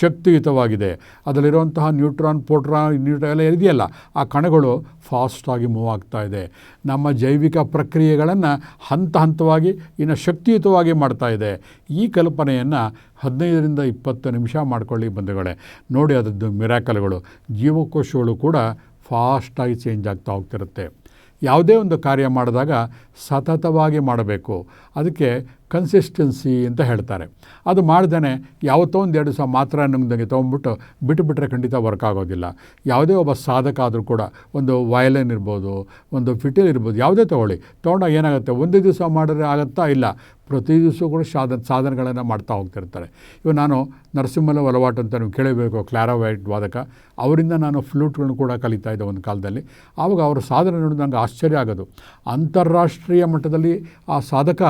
ಶಕ್ತಿಯುತವಾಗಿದೆ. ಅದರಲ್ಲಿರುವಂತಹ ನ್ಯೂಟ್ರಾನ್ ಪೋಟ್ರಾನ್ ನ್ಯೂಟ್ರಾನ್ ಎಲ್ಲ ಇದೆಯಲ್ಲ ಆ ಕಣಗಳು ಫಾಸ್ಟಾಗಿ ಮೂವ್ ಆಗ್ತಾ ಇದೆ. ನಮ್ಮ ಜೈವಿಕ ಪ್ರಕ್ರಿಯೆಗಳನ್ನು ಹಂತ ಹಂತವಾಗಿ, ಇನ್ನು ಶಕ್ತಿಯುತವಾಗಿ ಮಾಡ್ತಾ ಇದೆ. ಈ ಕಲ್ಪನೆಯನ್ನು ಹದಿನೈದರಿಂದ ಇಪ್ಪತ್ತು ನಿಮಿಷ ಮಾಡ್ಕೊಳ್ಳಿ ಬಂಧುಗಳೇ. ನೋಡಿ ಅದರದ್ದು ಮಿರಾಕಲ್ಗಳು ಜೀವಕೋಶಗಳು ಕೂಡ ಫಾಸ್ಟಾಗಿ ಚೇಂಜ್ ಆಗ್ತಾ ಹೋಗ್ತಿರುತ್ತೆ. ಯಾವುದೇ ಒಂದು ಕಾರ್ಯ ಮಾಡಿದಾಗ ಸತತವಾಗಿ ಮಾಡಬೇಕು. ಅದಕ್ಕೆ ಕನ್ಸಿಸ್ಟೆನ್ಸಿ ಅಂತ ಹೇಳ್ತಾರೆ. ಅದು ಮಾಡ್ದೇ ಯಾವತ್ತೋ ಒಂದು ಎರಡು ಸಹ ಮಾತ್ರ ನುಂಗ್ದಂಗೆ ತೊಗೊಂಡ್ಬಿಟ್ಟು ಬಿಟ್ಟುಬಿಟ್ರೆ ಖಂಡಿತ ವರ್ಕ್ ಆಗೋದಿಲ್ಲ. ಯಾವುದೇ ಒಬ್ಬ ಸಾಧಕ ಆದರೂ ಕೂಡ ಒಂದು ವಯಲಿನ್ ಇರ್ಬೋದು, ಒಂದು ಫಿಟಿಲ್ ಇರ್ಬೋದು, ಯಾವುದೇ ತೊಗೊಳ್ಳಿ. ತೊಗೊಂಡಾಗ ಏನಾಗುತ್ತೆ? ಒಂದೇ ದಿವಸ ಮಾಡಿದ್ರೆ ಆಗುತ್ತಾ? ಇಲ್ಲ. ಪ್ರತಿ ದಿವಸ ಕೂಡ ಸಾಧನ, ಸಾಧನಗಳನ್ನು ಮಾಡ್ತಾ ಹೋಗ್ತಿರ್ತಾರೆ. ಇವಾಗ ನಾನು ನರಸಿಂಹಲ ಒಲವಾಟ್ ಅಂತ ನೀವು ಕೇಳಬೇಕು ಕ್ಲಾರೋವೈಟ್ ವಾದಕ. ಅವರಿಂದ ನಾನು ಫ್ಲೂಟ್ಗಳನ್ನು ಕೂಡ ಕಲಿತಾ ಇದ್ದೆ ಒಂದು ಕಾಲದಲ್ಲಿ. ಆವಾಗ ಅವರ ಸಾಧನೆ ನೋಡಿ ನನಗೆ ಆಶ್ಚರ್ಯ ಆಗೋದು. ಅಂತಾರಾಷ್ಟ್ರೀಯ ಮಟ್ಟದಲ್ಲಿ ಆ ಸಾಧಕ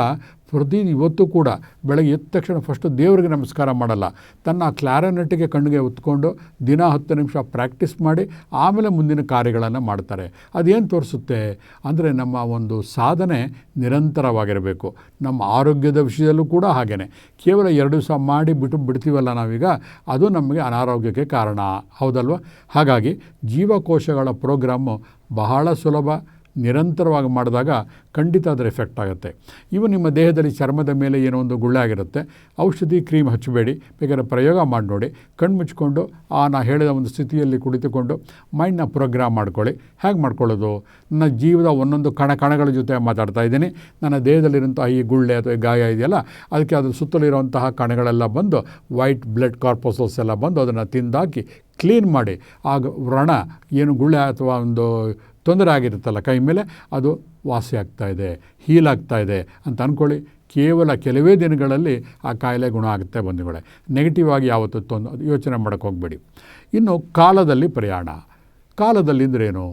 ಪ್ರತಿ ಇವತ್ತು ಕೂಡ ಬೆಳಗ್ಗೆ ಎದ್ದ ತಕ್ಷಣ ಫಸ್ಟು ದೇವರಿಗೆ ನಮಸ್ಕಾರ ಮಾಡಲ್ಲ. ತನ್ನ ಕ್ಲಾರನೆಟ್ಗೆ ಕಣ್ಣಿಗೆ ಹೊತ್ಕೊಂಡು ದಿನ ಹತ್ತು ನಿಮಿಷ ಪ್ರಾಕ್ಟೀಸ್ ಮಾಡಿ ಆಮೇಲೆ ಮುಂದಿನ ಕಾರ್ಯಗಳನ್ನು ಮಾಡ್ತಾರೆ. ಅದೇನು ತೋರಿಸುತ್ತೆ ಅಂದರೆ ನಮ್ಮ ಒಂದು ಸಾಧನೆ ನಿರಂತರವಾಗಿರಬೇಕು. ನಮ್ಮ ಆರೋಗ್ಯದ ವಿಷಯದಲ್ಲೂ ಕೂಡ ಹಾಗೆಯೇ ಕೇವಲ ಎರಡು ದಿವಸ ಮಾಡಿ ಬಿಟ್ಟು ಬಿಡ್ತೀವಲ್ಲ ನಾವೀಗ, ಅದು ನಮಗೆ ಅನಾರೋಗ್ಯಕ್ಕೆ ಕಾರಣ. ಹೌದಲ್ವ? ಹಾಗಾಗಿ ಜೀವಕೋಶಗಳ ಪ್ರೋಗ್ರಾಮು ಬಹಳ ಸುಲಭ. ನಿರಂತರವಾಗಿ ಮಾಡಿದಾಗ ಖಂಡಿತ ಅದರ ಎಫೆಕ್ಟ್ ಆಗುತ್ತೆ. ಇವು ನಿಮ್ಮ ದೇಹದಲ್ಲಿ ಚರ್ಮದ ಮೇಲೆ ಏನೋ ಒಂದು ಗುಳ್ಳೆ ಆಗಿರುತ್ತೆ. ಔಷಧಿ, ಕ್ರೀಮ್ ಹಚ್ಚಬೇಡಿ. ಬೇಕಾದ್ರೆ ಪ್ರಯೋಗ ಮಾಡಿ ನೋಡಿ. ಕಣ್ಣು ಮುಚ್ಕೊಂಡು, ಆ, ನಾ ಹೇಳಿದ ಒಂದು ಸ್ಥಿತಿಯಲ್ಲಿ ಕುಳಿತುಕೊಂಡು ಮೈಂಡ್ನ ಪ್ರೋಗ್ರಾಮ್ ಮಾಡ್ಕೊಳ್ಳಿ. ಹೇಗೆ ಮಾಡ್ಕೊಳ್ಳೋದು? ನನ್ನ ಜೀವದ ಒಂದೊಂದು ಕಣ ಕಣಗಳ ಜೊತೆ ಮಾತಾಡ್ತಾ ಇದ್ದೀನಿ. ನನ್ನ ದೇಹದಲ್ಲಿರುವಂಥ ಈ ಗುಳ್ಳೆ ಅಥವಾ ಗಾಯ ಇದೆಯಲ್ಲ, ಅದಕ್ಕೆ ಅದ್ರ ಸುತ್ತಲಿರುವಂತಹ ಕಣಗಳೆಲ್ಲ ಬಂದು ವೈಟ್ ಬ್ಲಡ್ ಕಾರ್ಪೋಸಲ್ಸ್ ಎಲ್ಲ ಬಂದು ಅದನ್ನು ತಿಂದಾಕಿ ಕ್ಲೀನ್ ಮಾಡಿ. ಆಗ ವ್ರಣ, ಏನು ಗುಳ್ಳೆ ಅಥವಾ ಒಂದು ತೊಂದರೆ ಆಗಿರುತ್ತಲ್ಲ, ಕೈ ಮೇಲೆ ಅದು ವಾಸಿ ಆಗ್ತಾ ಇದೆ, ಹೀಲ್ ಆಗ್ತಾ ಇದೆ ಅಂತ ಅಂದ್ಕೊಳ್ಳಿ ಕೇವಲ ಕೆಲವೇ ದಿನಗಳಲ್ಲಿ ಆ ಕಾಯಿಲೆ ಗುಣ ಆಗುತ್ತೆ ಬಂಧುಗಳೇ. ನೆಗೆಟಿವ್ ಆಗಿ ಯಾವತ್ತೂ ತೊಂದ, ಯೋಚನೆ ಮಾಡೋಕ್ಕೆ ಹೋಗಬೇಡಿ. ಇನ್ನು ಕಾಲದಲ್ಲಿ ಪ್ರಯಾಣ. ಕಾಲದಲ್ಲಿ ಅಂದ್ರೇನು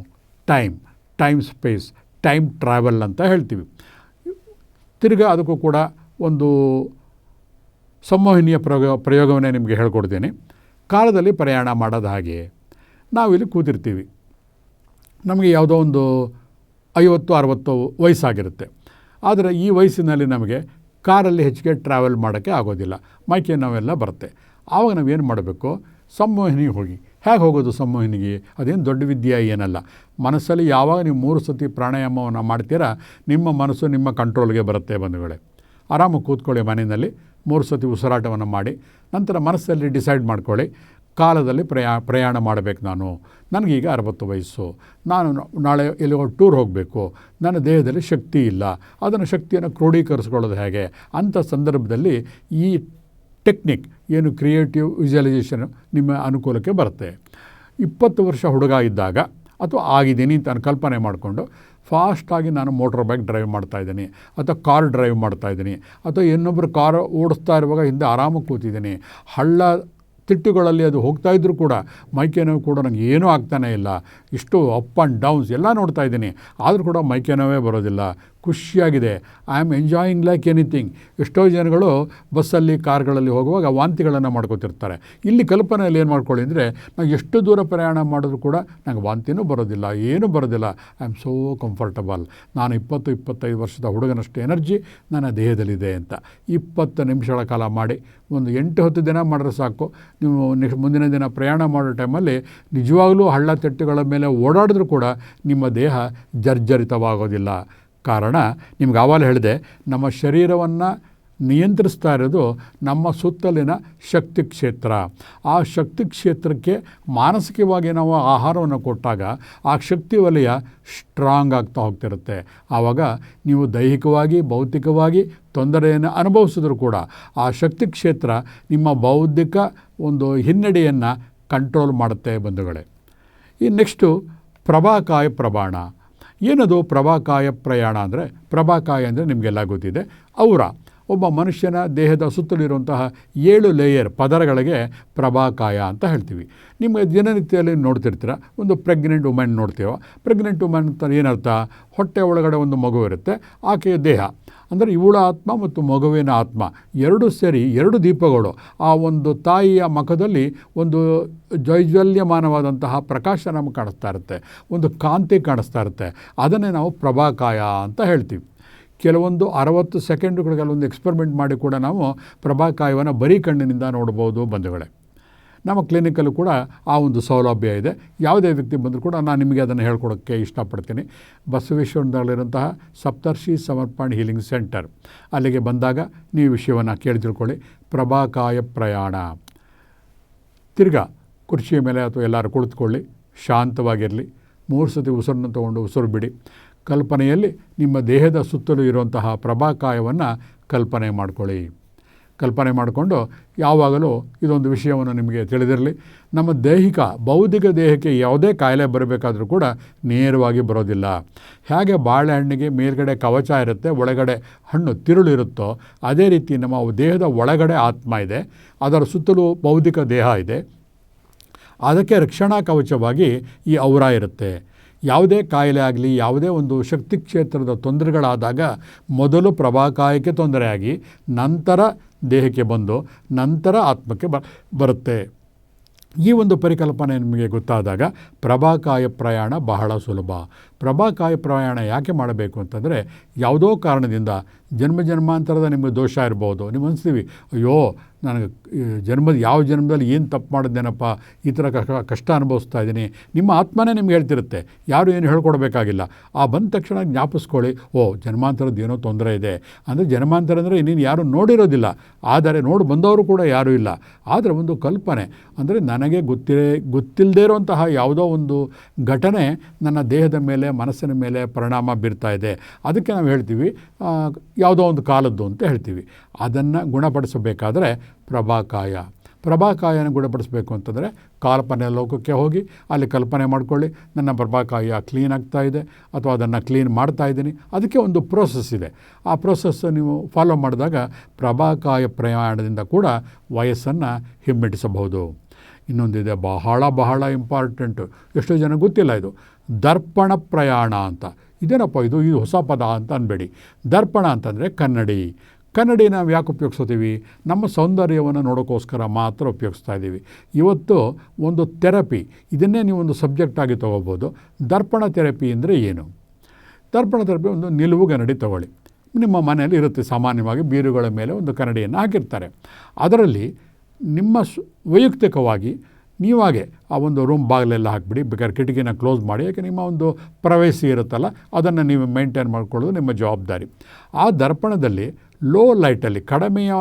time time space time travel ಅಂತ ಹೇಳ್ತೀವಿ. ತಿರ್ಗಾ ಅದಕ್ಕೂ ಕೂಡ ಒಂದು ಸಂಮೋಹಿನಿಯ ಪ್ರಯೋಗ ಪ್ರಯೋಗವನ್ನೇ ನಿಮಗೆ ಹೇಳ್ಕೊಡ್ತೀನಿ. ಕಾಲದಲ್ಲಿ ಪ್ರಯಾಣ ಮಾಡೋದ ಹಾಗೆ ನಾವಿಲ್ಲಿ ಕೂತಿರ್ತೀವಿ. ನಮಗೆ ಯಾವುದೋ ಒಂದು ಐವತ್ತು, ಅರವತ್ತು ವಯಸ್ಸಾಗಿರುತ್ತೆ. ಆದರೆ ಈ ವಯಸ್ಸಿನಲ್ಲಿ ನಮಗೆ ಕಾರಲ್ಲಿ ಹೆಚ್ಚಿಗೆ ಟ್ರಾವೆಲ್ ಮಾಡೋಕ್ಕೆ ಆಗೋದಿಲ್ಲ. ಮೈಕೆ ನಾವೆಲ್ಲ ಬರುತ್ತೆ. ಆವಾಗ ನಾವೇನು ಮಾಡಬೇಕು? ಸಂಮೋಹಿನಿಗೆ ಹೋಗಿ. ಹೇಗೆ ಹೋಗೋದು ಸಂಮೋಹಿನಿಗೆ? ಅದೇನು ದೊಡ್ಡ ವಿದ್ಯೆ ಏನಲ್ಲ. ಮನಸ್ಸಲ್ಲಿ ಯಾವಾಗ ನೀವು ಮೂರು ಸತಿ ಪ್ರಾಣಾಯಾಮವನ್ನು ಮಾಡ್ತೀರಾ, ನಿಮ್ಮ ಮನಸ್ಸು ನಿಮ್ಮ ಕಂಟ್ರೋಲ್ಗೆ ಬರುತ್ತೆ ಬಂಧುಗಳೇ. ಆರಾಮಾಗಿ ಕೂತ್ಕೊಳ್ಳಿ ಮನೆಯಲ್ಲಿ, ಮೂರು ಸತಿ ಉಸಿರಾಟವನ್ನು ಮಾಡಿ, ನಂತರ ಮನಸ್ಸಲ್ಲಿ ಡಿಸೈಡ್ ಮಾಡ್ಕೊಳ್ಳಿ ಕಾಲದಲ್ಲಿ ಪ್ರಯಾ, ಪ್ರಯಾಣ ಮಾಡಬೇಕು ನಾನು. ನನಗೀಗ ಅರವತ್ತು ವಯಸ್ಸು. ನಾನು ನಾಳೆ ಎಲ್ಲಿಗೋ ಟೂರ್ ಹೋಗಬೇಕು. ನನ್ನ ದೇಹದಲ್ಲಿ ಶಕ್ತಿ ಇಲ್ಲ. ಅದನ್ನು ಶಕ್ತಿಯನ್ನು ಕ್ರೋಢೀಕರಿಸ್ಕೊಳ್ಳೋದು ಹೇಗೆ? ಅಂಥ ಸಂದರ್ಭದಲ್ಲಿ ಈ ಟೆಕ್ನಿಕ್ ಏನು ಕ್ರಿಯೇಟಿವ್ ವಿಜುವಲೈಸೇಷನ್ ನಿಮ್ಮ ಅನುಕೂಲಕ್ಕೆ ಬರುತ್ತೆ. ಇಪ್ಪತ್ತು ವರ್ಷ ಹುಡುಗ ಇದ್ದಾಗ ಅಥವಾ ಆಗಿದ್ದೀನಿ ಅಂತ ಕಲ್ಪನೆ ಮಾಡಿಕೊಂಡು ಫಾಸ್ಟಾಗಿ ನಾನು ಮೋಟ್ರ್ ಬೈಕ್ ಡ್ರೈವ್ ಮಾಡ್ತಾಯಿದ್ದೀನಿ ಅಥವಾ ಕಾರ್ ಡ್ರೈವ್ ಮಾಡ್ತಾಯಿದ್ದೀನಿ ಅಥವಾ ಇನ್ನೊಬ್ಬರು ಕಾರ್ ಓಡಿಸ್ತಾ ಇರುವಾಗ ಹಿಂದೆ ಆರಾಮಾಗಿ ಕೂತಿದ್ದೀನಿ. ಹಳ್ಳ ತಿಟ್ಟುಗಳಲ್ಲಿ ಅದು ಹೋಗ್ತಾ ಇದ್ದರೂ ಕೂಡ ಮೈಕೆ ನೋವು ಕೂಡ ನನಗೆ ಏನೂ ಆಗ್ತಾನೇ ಇಲ್ಲ. ಇಷ್ಟು ಅಪ್ ಆ್ಯಂಡ್ ಡೌನ್ಸ್ ಎಲ್ಲ ನೋಡ್ತಾ ಇದ್ದೀನಿ. ಆದರೂ ಕೂಡ ಮೈಕೆ ನೋವೇ ಬರೋದಿಲ್ಲ. ಖುಷಿಯಾಗಿದೆ. I am enjoying like anything ಎಷ್ಟೋ ಜನಗಳು ಬಸ್ಸಲ್ಲಿ, ಕಾರ್ಗಳಲ್ಲಿ ಹೋಗುವಾಗ ವಾಂತಿಗಳನ್ನು ಮಾಡ್ಕೋತಿರ್ತಾರೆ. ಇಲ್ಲಿ ಕಲ್ಪನೆಯಲ್ಲಿ ಏನು ಮಾಡ್ಕೊಳ್ಳಿ ಅಂದರೆ, ನಾವು ಎಷ್ಟು ದೂರ ಪ್ರಯಾಣ ಮಾಡಿದ್ರು ಕೂಡ ನಂಗೆ ವಾಂತಿನೂ ಬರೋದಿಲ್ಲ, ಏನೂ ಬರೋದಿಲ್ಲ. ಐ ಆಮ್ ಸೋ ಕಂಫರ್ಟಬಲ್ ನಾನು ಇಪ್ಪತ್ತು, ಇಪ್ಪತ್ತೈದು ವರ್ಷದ ಹುಡುಗನಷ್ಟು ಎನರ್ಜಿ, ನನ್ನ ದೇಹದಲ್ಲಿದೆ ಅಂತ. ಇಪ್ಪತ್ತು ನಿಮಿಷಗಳ ಕಾಲ ಮಾಡಿ, ಒಂದು ಎಂಟು, ಹತ್ತು ದಿನ ಮಾಡಿದ್ರೆ ಸಾಕು. ನೀವು ನೆಕ್ಸ್ಟ್ ಮುಂದಿನ ದಿನ ಪ್ರಯಾಣ ಮಾಡೋ ಟೈಮಲ್ಲಿ ನಿಜವಾಗಲೂ ಹಳ್ಳ ತೆಟ್ಟುಗಳ ಮೇಲೆ ಓಡಾಡಿದ್ರೂ ಕೂಡ ನಿಮ್ಮ ದೇಹ ಜರ್ಜರಿತವಾಗೋದಿಲ್ಲ. ಕಾರಣ ನಿಮ್ಗೆ ಆವಾಗ ಹೇಳಿದೆ, ನಮ್ಮ ಶರೀರವನ್ನು ನಿಯಂತ್ರಿಸ್ತಾ ಇರೋದು ನಮ್ಮ ಸುತ್ತಲಿನ ಶಕ್ತಿ ಕ್ಷೇತ್ರ. ಆ ಶಕ್ತಿ ಕ್ಷೇತ್ರಕ್ಕೆ ಮಾನಸಿಕವಾಗಿ ನಾವು ಆಹಾರವನ್ನು ಕೊಟ್ಟಾಗ ಆ ಶಕ್ತಿ ವಲಯ ಸ್ಟ್ರಾಂಗ್ ಆಗ್ತಾ ಹೋಗ್ತಿರುತ್ತೆ. ಆವಾಗ ನೀವು ದೈಹಿಕವಾಗಿ, ಭೌತಿಕವಾಗಿ ತೊಂದರೆಯನ್ನು ಅನುಭವಿಸಿದ್ರು ಕೂಡ ಆ ಶಕ್ತಿ ಕ್ಷೇತ್ರ ನಿಮ್ಮ ಬೌದ್ಧಿಕ ಒಂದು ಹಿನ್ನಡೆಯನ್ನು ಕಂಟ್ರೋಲ್ ಮಾಡುತ್ತೆ ಬಂಧುಗಳೇ. ಈ ನೆಕ್ಸ್ಟು ಪ್ರಭಾಕಾಯ ಪ್ರಮಾಣ. ಏನದು ಪ್ರಭಾಕಾಯ ಪ್ರಯಾಣ ಅಂದರೆ, ಪ್ರಭಾಕಾಯ ಅಂದರೆ ನಿಮಗೆಲ್ಲ ಗೊತ್ತಿದೆ ಔರ ಒಬ್ಬ ಮನುಷ್ಯನ ದೇಹದ ಸುತ್ತಲಿರುವಂತಹ ಏಳು ಲೇಯರ್ ಪದರಗಳಿಗೆ ಪ್ರಭಾಕಾಯ ಅಂತ ಹೇಳ್ತೀವಿ. ನಿಮ್ಮ ದಿನನಿತ್ಯದಲ್ಲಿ ನೋಡ್ತಿರ್ತೀರ, ಒಂದು ಪ್ರೆಗ್ನೆಂಟ್ ವುಮೆನ್ ನೋಡ್ತೀವೋ ಪ್ರೆಗ್ನೆಂಟ್ ವುಮೆನ್ ಅಂತ ಏನರ್ಥ, ಹೊಟ್ಟೆ ಒಳಗಡೆ ಒಂದು ಮಗು ಇರುತ್ತೆ, ಆಕೆಯ ದೇಹ ಅಂದರೆ ಇವಳ ಆತ್ಮ ಮತ್ತು ಮಗುವಿನ ಆತ್ಮ. ಎರಡು ಸೇರಿ ಎರಡು ದೀಪಗಳು. ಆ ಒಂದು ತಾಯಿಯ ಮಖದಲ್ಲಿ ಒಂದು ಜೈಜ್ವಲ್ಯಮಾನವಾದಂತಹ ಪ್ರಕಾಶ ನಮಗೆ ಕಾಣಿಸ್ತಾ ಇರುತ್ತೆ. ಒಂದು ಕಾಂತಿ ಕಾಣಿಸ್ತಾ ಇರುತ್ತೆ. ಅದನ್ನೇ ನಾವು ಪ್ರಭಾಕಾಯ ಅಂತ ಹೇಳ್ತೀವಿ. ಕೆಲವೊಂದು ಅರವತ್ತು ಸೆಕೆಂಡುಗಳಿಗೆಲ್ಲ ಕೆಲವೊಂದು ಎಕ್ಸ್ಪರಿಮೆಂಟ್ ಮಾಡಿ ಕೂಡ ನಾವು ಪ್ರಭಾಕಾಯವನ್ನು ಬರೀ ಕಣ್ಣಿನಿಂದ ನೋಡ್ಬೋದು ಬಂಧುಗಳೇ. ನಮ್ಮ ಕ್ಲಿನಿಕಲ್ಲೂ ಕೂಡ ಆ ಒಂದು ಸೌಲಭ್ಯ ಇದೆ. ಯಾವುದೇ ವ್ಯಕ್ತಿ ಬಂದರೂ ಕೂಡ ನಾನು ನಿಮಗೆ ಅದನ್ನು ಹೇಳ್ಕೊಡೋಕ್ಕೆ ಇಷ್ಟಪಡ್ತೀನಿ. ಬಸವೇಶ್ವರದಲ್ಲಿರುವಂತಹ ಸಪ್ತರ್ಷಿ ಸಮರ್ಪಣ್ ಹೀಲಿಂಗ್ ಸೆಂಟರ್. ಅಲ್ಲಿಗೆ ಬಂದಾಗ ನೀವು ವಿಷಯವನ್ನು ಕೇಳಿ ತಿಳ್ಕೊಳ್ಳಿ ಪ್ರಭಾಕಾಯ ಪ್ರಯಾಣ. ತಿರ್ಗಾ ಕುರ್ಚಿಯ ಮೇಲೆ ಅಥವಾ ಎಲ್ಲರೂ ಕುಳಿತುಕೊಳ್ಳಿ. ಶಾಂತವಾಗಿರಲಿ. ಮೂರು ಸತಿ ಉಸಿರನ್ನು ತಗೊಂಡು ಉಸಿರು ಬಿಡಿ. ಕಲ್ಪನೆಯಲ್ಲಿ ನಿಮ್ಮ ದೇಹದ ಸುತ್ತಲೂ ಇರುವಂತಹ ಪ್ರಭಾಕಾಯವನ್ನು ಕಲ್ಪನೆ ಮಾಡಿಕೊಳ್ಳಿ. ಕಲ್ಪನೆ ಮಾಡಿಕೊಂಡು ಯಾವಾಗಲೂ ಇದೊಂದು ವಿಷಯವನ್ನು ನಿಮಗೆ ತಿಳಿದಿರಲಿ. ನಮ್ಮ ದೈಹಿಕ, ಬೌದ್ಧಿಕ ದೇಹಕ್ಕೆ ಯಾವುದೇ ಕಾಯಿಲೆ ಬರಬೇಕಾದರೂ ಕೂಡ ನೇರವಾಗಿ ಬರೋದಿಲ್ಲ. ಹೇಗೆ ಬಾಳೆಹಣ್ಣಿಗೆ ಮೇಲ್ಗಡೆ ಕವಚ ಇರುತ್ತೆ, ಒಳಗಡೆ ಹಣ್ಣು ತಿರುಳು ಇರುತ್ತೋ, ಅದೇ ರೀತಿ ನಮ್ಮ ದೇಹದ ಒಳಗಡೆ ಆತ್ಮ ಇದೆ. ಅದರ ಸುತ್ತಲೂ ಬೌದ್ಧಿಕ ದೇಹ ಇದೆ. ಅದಕ್ಕೆ ರಕ್ಷಣಾ ಕವಚವಾಗಿ ಈ ಔರ ಇರುತ್ತೆ. ಯಾವುದೇ ಕಾಯಿಲೆ ಆಗಲಿ, ಯಾವುದೇ ಒಂದು ಶಕ್ತಿ ಕ್ಷೇತ್ರದ ತೊಂದರೆಗಳಾದಾಗ ಮೊದಲು ಪ್ರಭಾಕಾಯಕ್ಕೆ ತೊಂದರೆಯಾಗಿ, ನಂತರ ದೇಹಕ್ಕೆ ಬಂದು ನಂತರ ಆತ್ಮಕ್ಕೆ ಬ, ಬರುತ್ತೆ. ಈ ಒಂದು ಪರಿಕಲ್ಪನೆ ನಿಮಗೆ ಗೊತ್ತಾದಾಗ ಪ್ರಭಾಕಾಯ ಪ್ರಯಾಣ ಬಹಳ ಸುಲಭ. ಪ್ರಭಾಕಾಯ ಪ್ರಯಾಣ ಯಾಕೆ ಮಾಡಬೇಕು ಅಂತಂದರೆ ಯಾವುದೋ ಕಾರಣದಿಂದ ಜನ್ಮ ಜನ್ಮಾಂತರದ ನಿಮಗೆ ದೋಷ ಇರ್ಬೋದು. ನೀವು ಅನಿಸ್ತೀವಿ, ಅಯ್ಯೋ, ನನಗೆ ಜನ್ಮದ ಯಾವ ಜನ್ಮದಲ್ಲಿ ಏನು ತಪ್ಪು ಮಾಡಿದ್ದೇನಪ್ಪ, ಈ ಥರ ಕಷ್ಟ ಕಷ್ಟ ಅನುಭವಿಸ್ತಾ ಇದ್ದೀನಿ. ನಿಮ್ಮ ಆತ್ಮನೇ ನಿಮ್ಗೆ ಹೇಳ್ತಿರುತ್ತೆ, ಯಾರು ಏನು ಹೇಳ್ಕೊಡ್ಬೇಕಾಗಿಲ್ಲ. ಆ ಬಂದ ತಕ್ಷಣ ಜ್ಞಾಪಿಸ್ಕೊಳ್ಳಿ, ಓ ಜನ್ಮಾಂತರದ ಏನೋ ತೊಂದರೆ ಇದೆ. ಅಂದರೆ ಜನ್ಮಾಂತರ ಅಂದರೆ ಇನ್ನೇನು ಯಾರು ನೋಡಿರೋದಿಲ್ಲ, ಆದರೆ ನೋಡಿ ಬಂದವರು ಕೂಡ ಯಾರೂ ಇಲ್ಲ. ಆದರೆ ಒಂದು ಕಲ್ಪನೆ, ಅಂದರೆ ನನಗೆ ಗೊತ್ತಿರೇ ಗೊತ್ತಿಲ್ಲದೇ ಇರುವಂತಹ ಯಾವುದೋ ಒಂದು ಘಟನೆ ನನ್ನ ದೇಹದ ಮೇಲೆ, ಮನಸ್ಸಿನ ಮೇಲೆ ಪರಿಣಾಮ ಬೀರ್ತಾ ಇದೆ. ಅದಕ್ಕೆ ನಾವು ಹೇಳ್ತೀವಿ ಯಾವುದೋ ಒಂದು ಕಾಲದ್ದು ಅಂತ ಹೇಳ್ತೀವಿ. ಅದನ್ನು ಗುಣಪಡಿಸಬೇಕಾದ್ರೆ ಪ್ರಭಾಕಾಯ. ಪ್ರಭಾಕಾಯನ ಗುಣಪಡಿಸಬೇಕು ಅಂತಂದರೆ ಕಲ್ಪನೆ ಲೋಕಕ್ಕೆ ಹೋಗಿ ಅಲ್ಲಿ ಕಲ್ಪನೆ ಮಾಡ್ಕೊಳ್ಳಿ, ನನ್ನ ಪ್ರಭಾಕಾಯ ಕ್ಲೀನ್ ಆಗ್ತಾ ಇದೆ ಅಥವಾ ಅದನ್ನು ಕ್ಲೀನ್ ಮಾಡ್ತಾ ಇದ್ದೀನಿ. ಅದಕ್ಕೆ ಒಂದು ಪ್ರೋಸೆಸ್ ಇದೆ. ಆ ಪ್ರೋಸೆಸ್ ನೀವು ಫಾಲೋ ಮಾಡಿದಾಗ ಪ್ರಭಾಕಾಯ ಪ್ರಯಾಣದಿಂದ ಕೂಡ ವಯಸ್ಸನ್ನು ಹಿಮ್ಮೆಟ್ಟಿಸಬಹುದು. ಇನ್ನೊಂದಿದೆ, ಬಹಳ ಬಹಳ ಇಂಪಾರ್ಟೆಂಟು ಎಷ್ಟೋ ಜನ ಗೊತ್ತಿಲ್ಲ ಇದು. ದರ್ಪಣ ಪ್ರಯಾಣ ಅಂತ. ಇದೇನಪ್ಪ ಇದು? ಇದು ಹೊಸ ಪದ ಅಂತ ಅನ್ಬೇಡಿ. ದರ್ಪಣ ಅಂತಂದರೆ ಕನ್ನಡಿ. ಕನ್ನಡಿ ನಾವು ಯಾಕೆ ಉಪಯೋಗಿಸ್ತೀವಿ ನಮ್ಮ ಸೌಂದರ್ಯವನ್ನು ನೋಡೋಕ್ಕೋಸ್ಕರ ಮಾತ್ರ ಉಪಯೋಗಿಸ್ತಾ ಇದ್ದೀವಿ. ಇವತ್ತು ಒಂದು ಥೆರಪಿ, ಇದನ್ನೇ ನೀವು ಒಂದು ಸಬ್ಜೆಕ್ಟಾಗಿ ತೊಗೋಬೋದು. ದರ್ಪಣ ಥೆರಪಿ ಅಂದರೆ ಏನು? ದರ್ಪಣ ಥೆರಪಿ ಒಂದು ನಿಲುವು ಕನ್ನಡಿ ತಗೊಳ್ಳಿ. ನಿಮ್ಮ ಮನೆಯಲ್ಲಿ ಇರುತ್ತೆ ಸಾಮಾನ್ಯವಾಗಿ ಬೀರುಗಳ ಮೇಲೆ ಒಂದು ಕನ್ನಡಿಯನ್ನು ಹಾಕಿರ್ತಾರೆ. ಅದರಲ್ಲಿ ನಿಮ್ಮ ವೈಯಕ್ತಿಕವಾಗಿ ನೀವಾಗೆ ಆ ಒಂದು ರೂಮ್ ಬಾಗಿಲೆಲ್ಲ ಹಾಕಿಬಿಡಿ, ಬೇಕಾದ್ರೆ ಕಿಟಕಿನ ಕ್ಲೋಸ್ ಮಾಡಿ, ಯಾಕೆ ನಿಮ್ಮ ಒಂದು ಪ್ರವೇಸಿ ಇರುತ್ತಲ್ಲ, ಅದನ್ನು ನೀವು ಮೇಂಟೈನ್ ಮಾಡ್ಕೊಳ್ಳೋದು ನಿಮ್ಮ ಜವಾಬ್ದಾರಿ. ಆ ದರ್ಪಣದಲ್ಲಿ ಲೋ ಲೈಟಲ್ಲಿ ಕಡಿಮೆಯ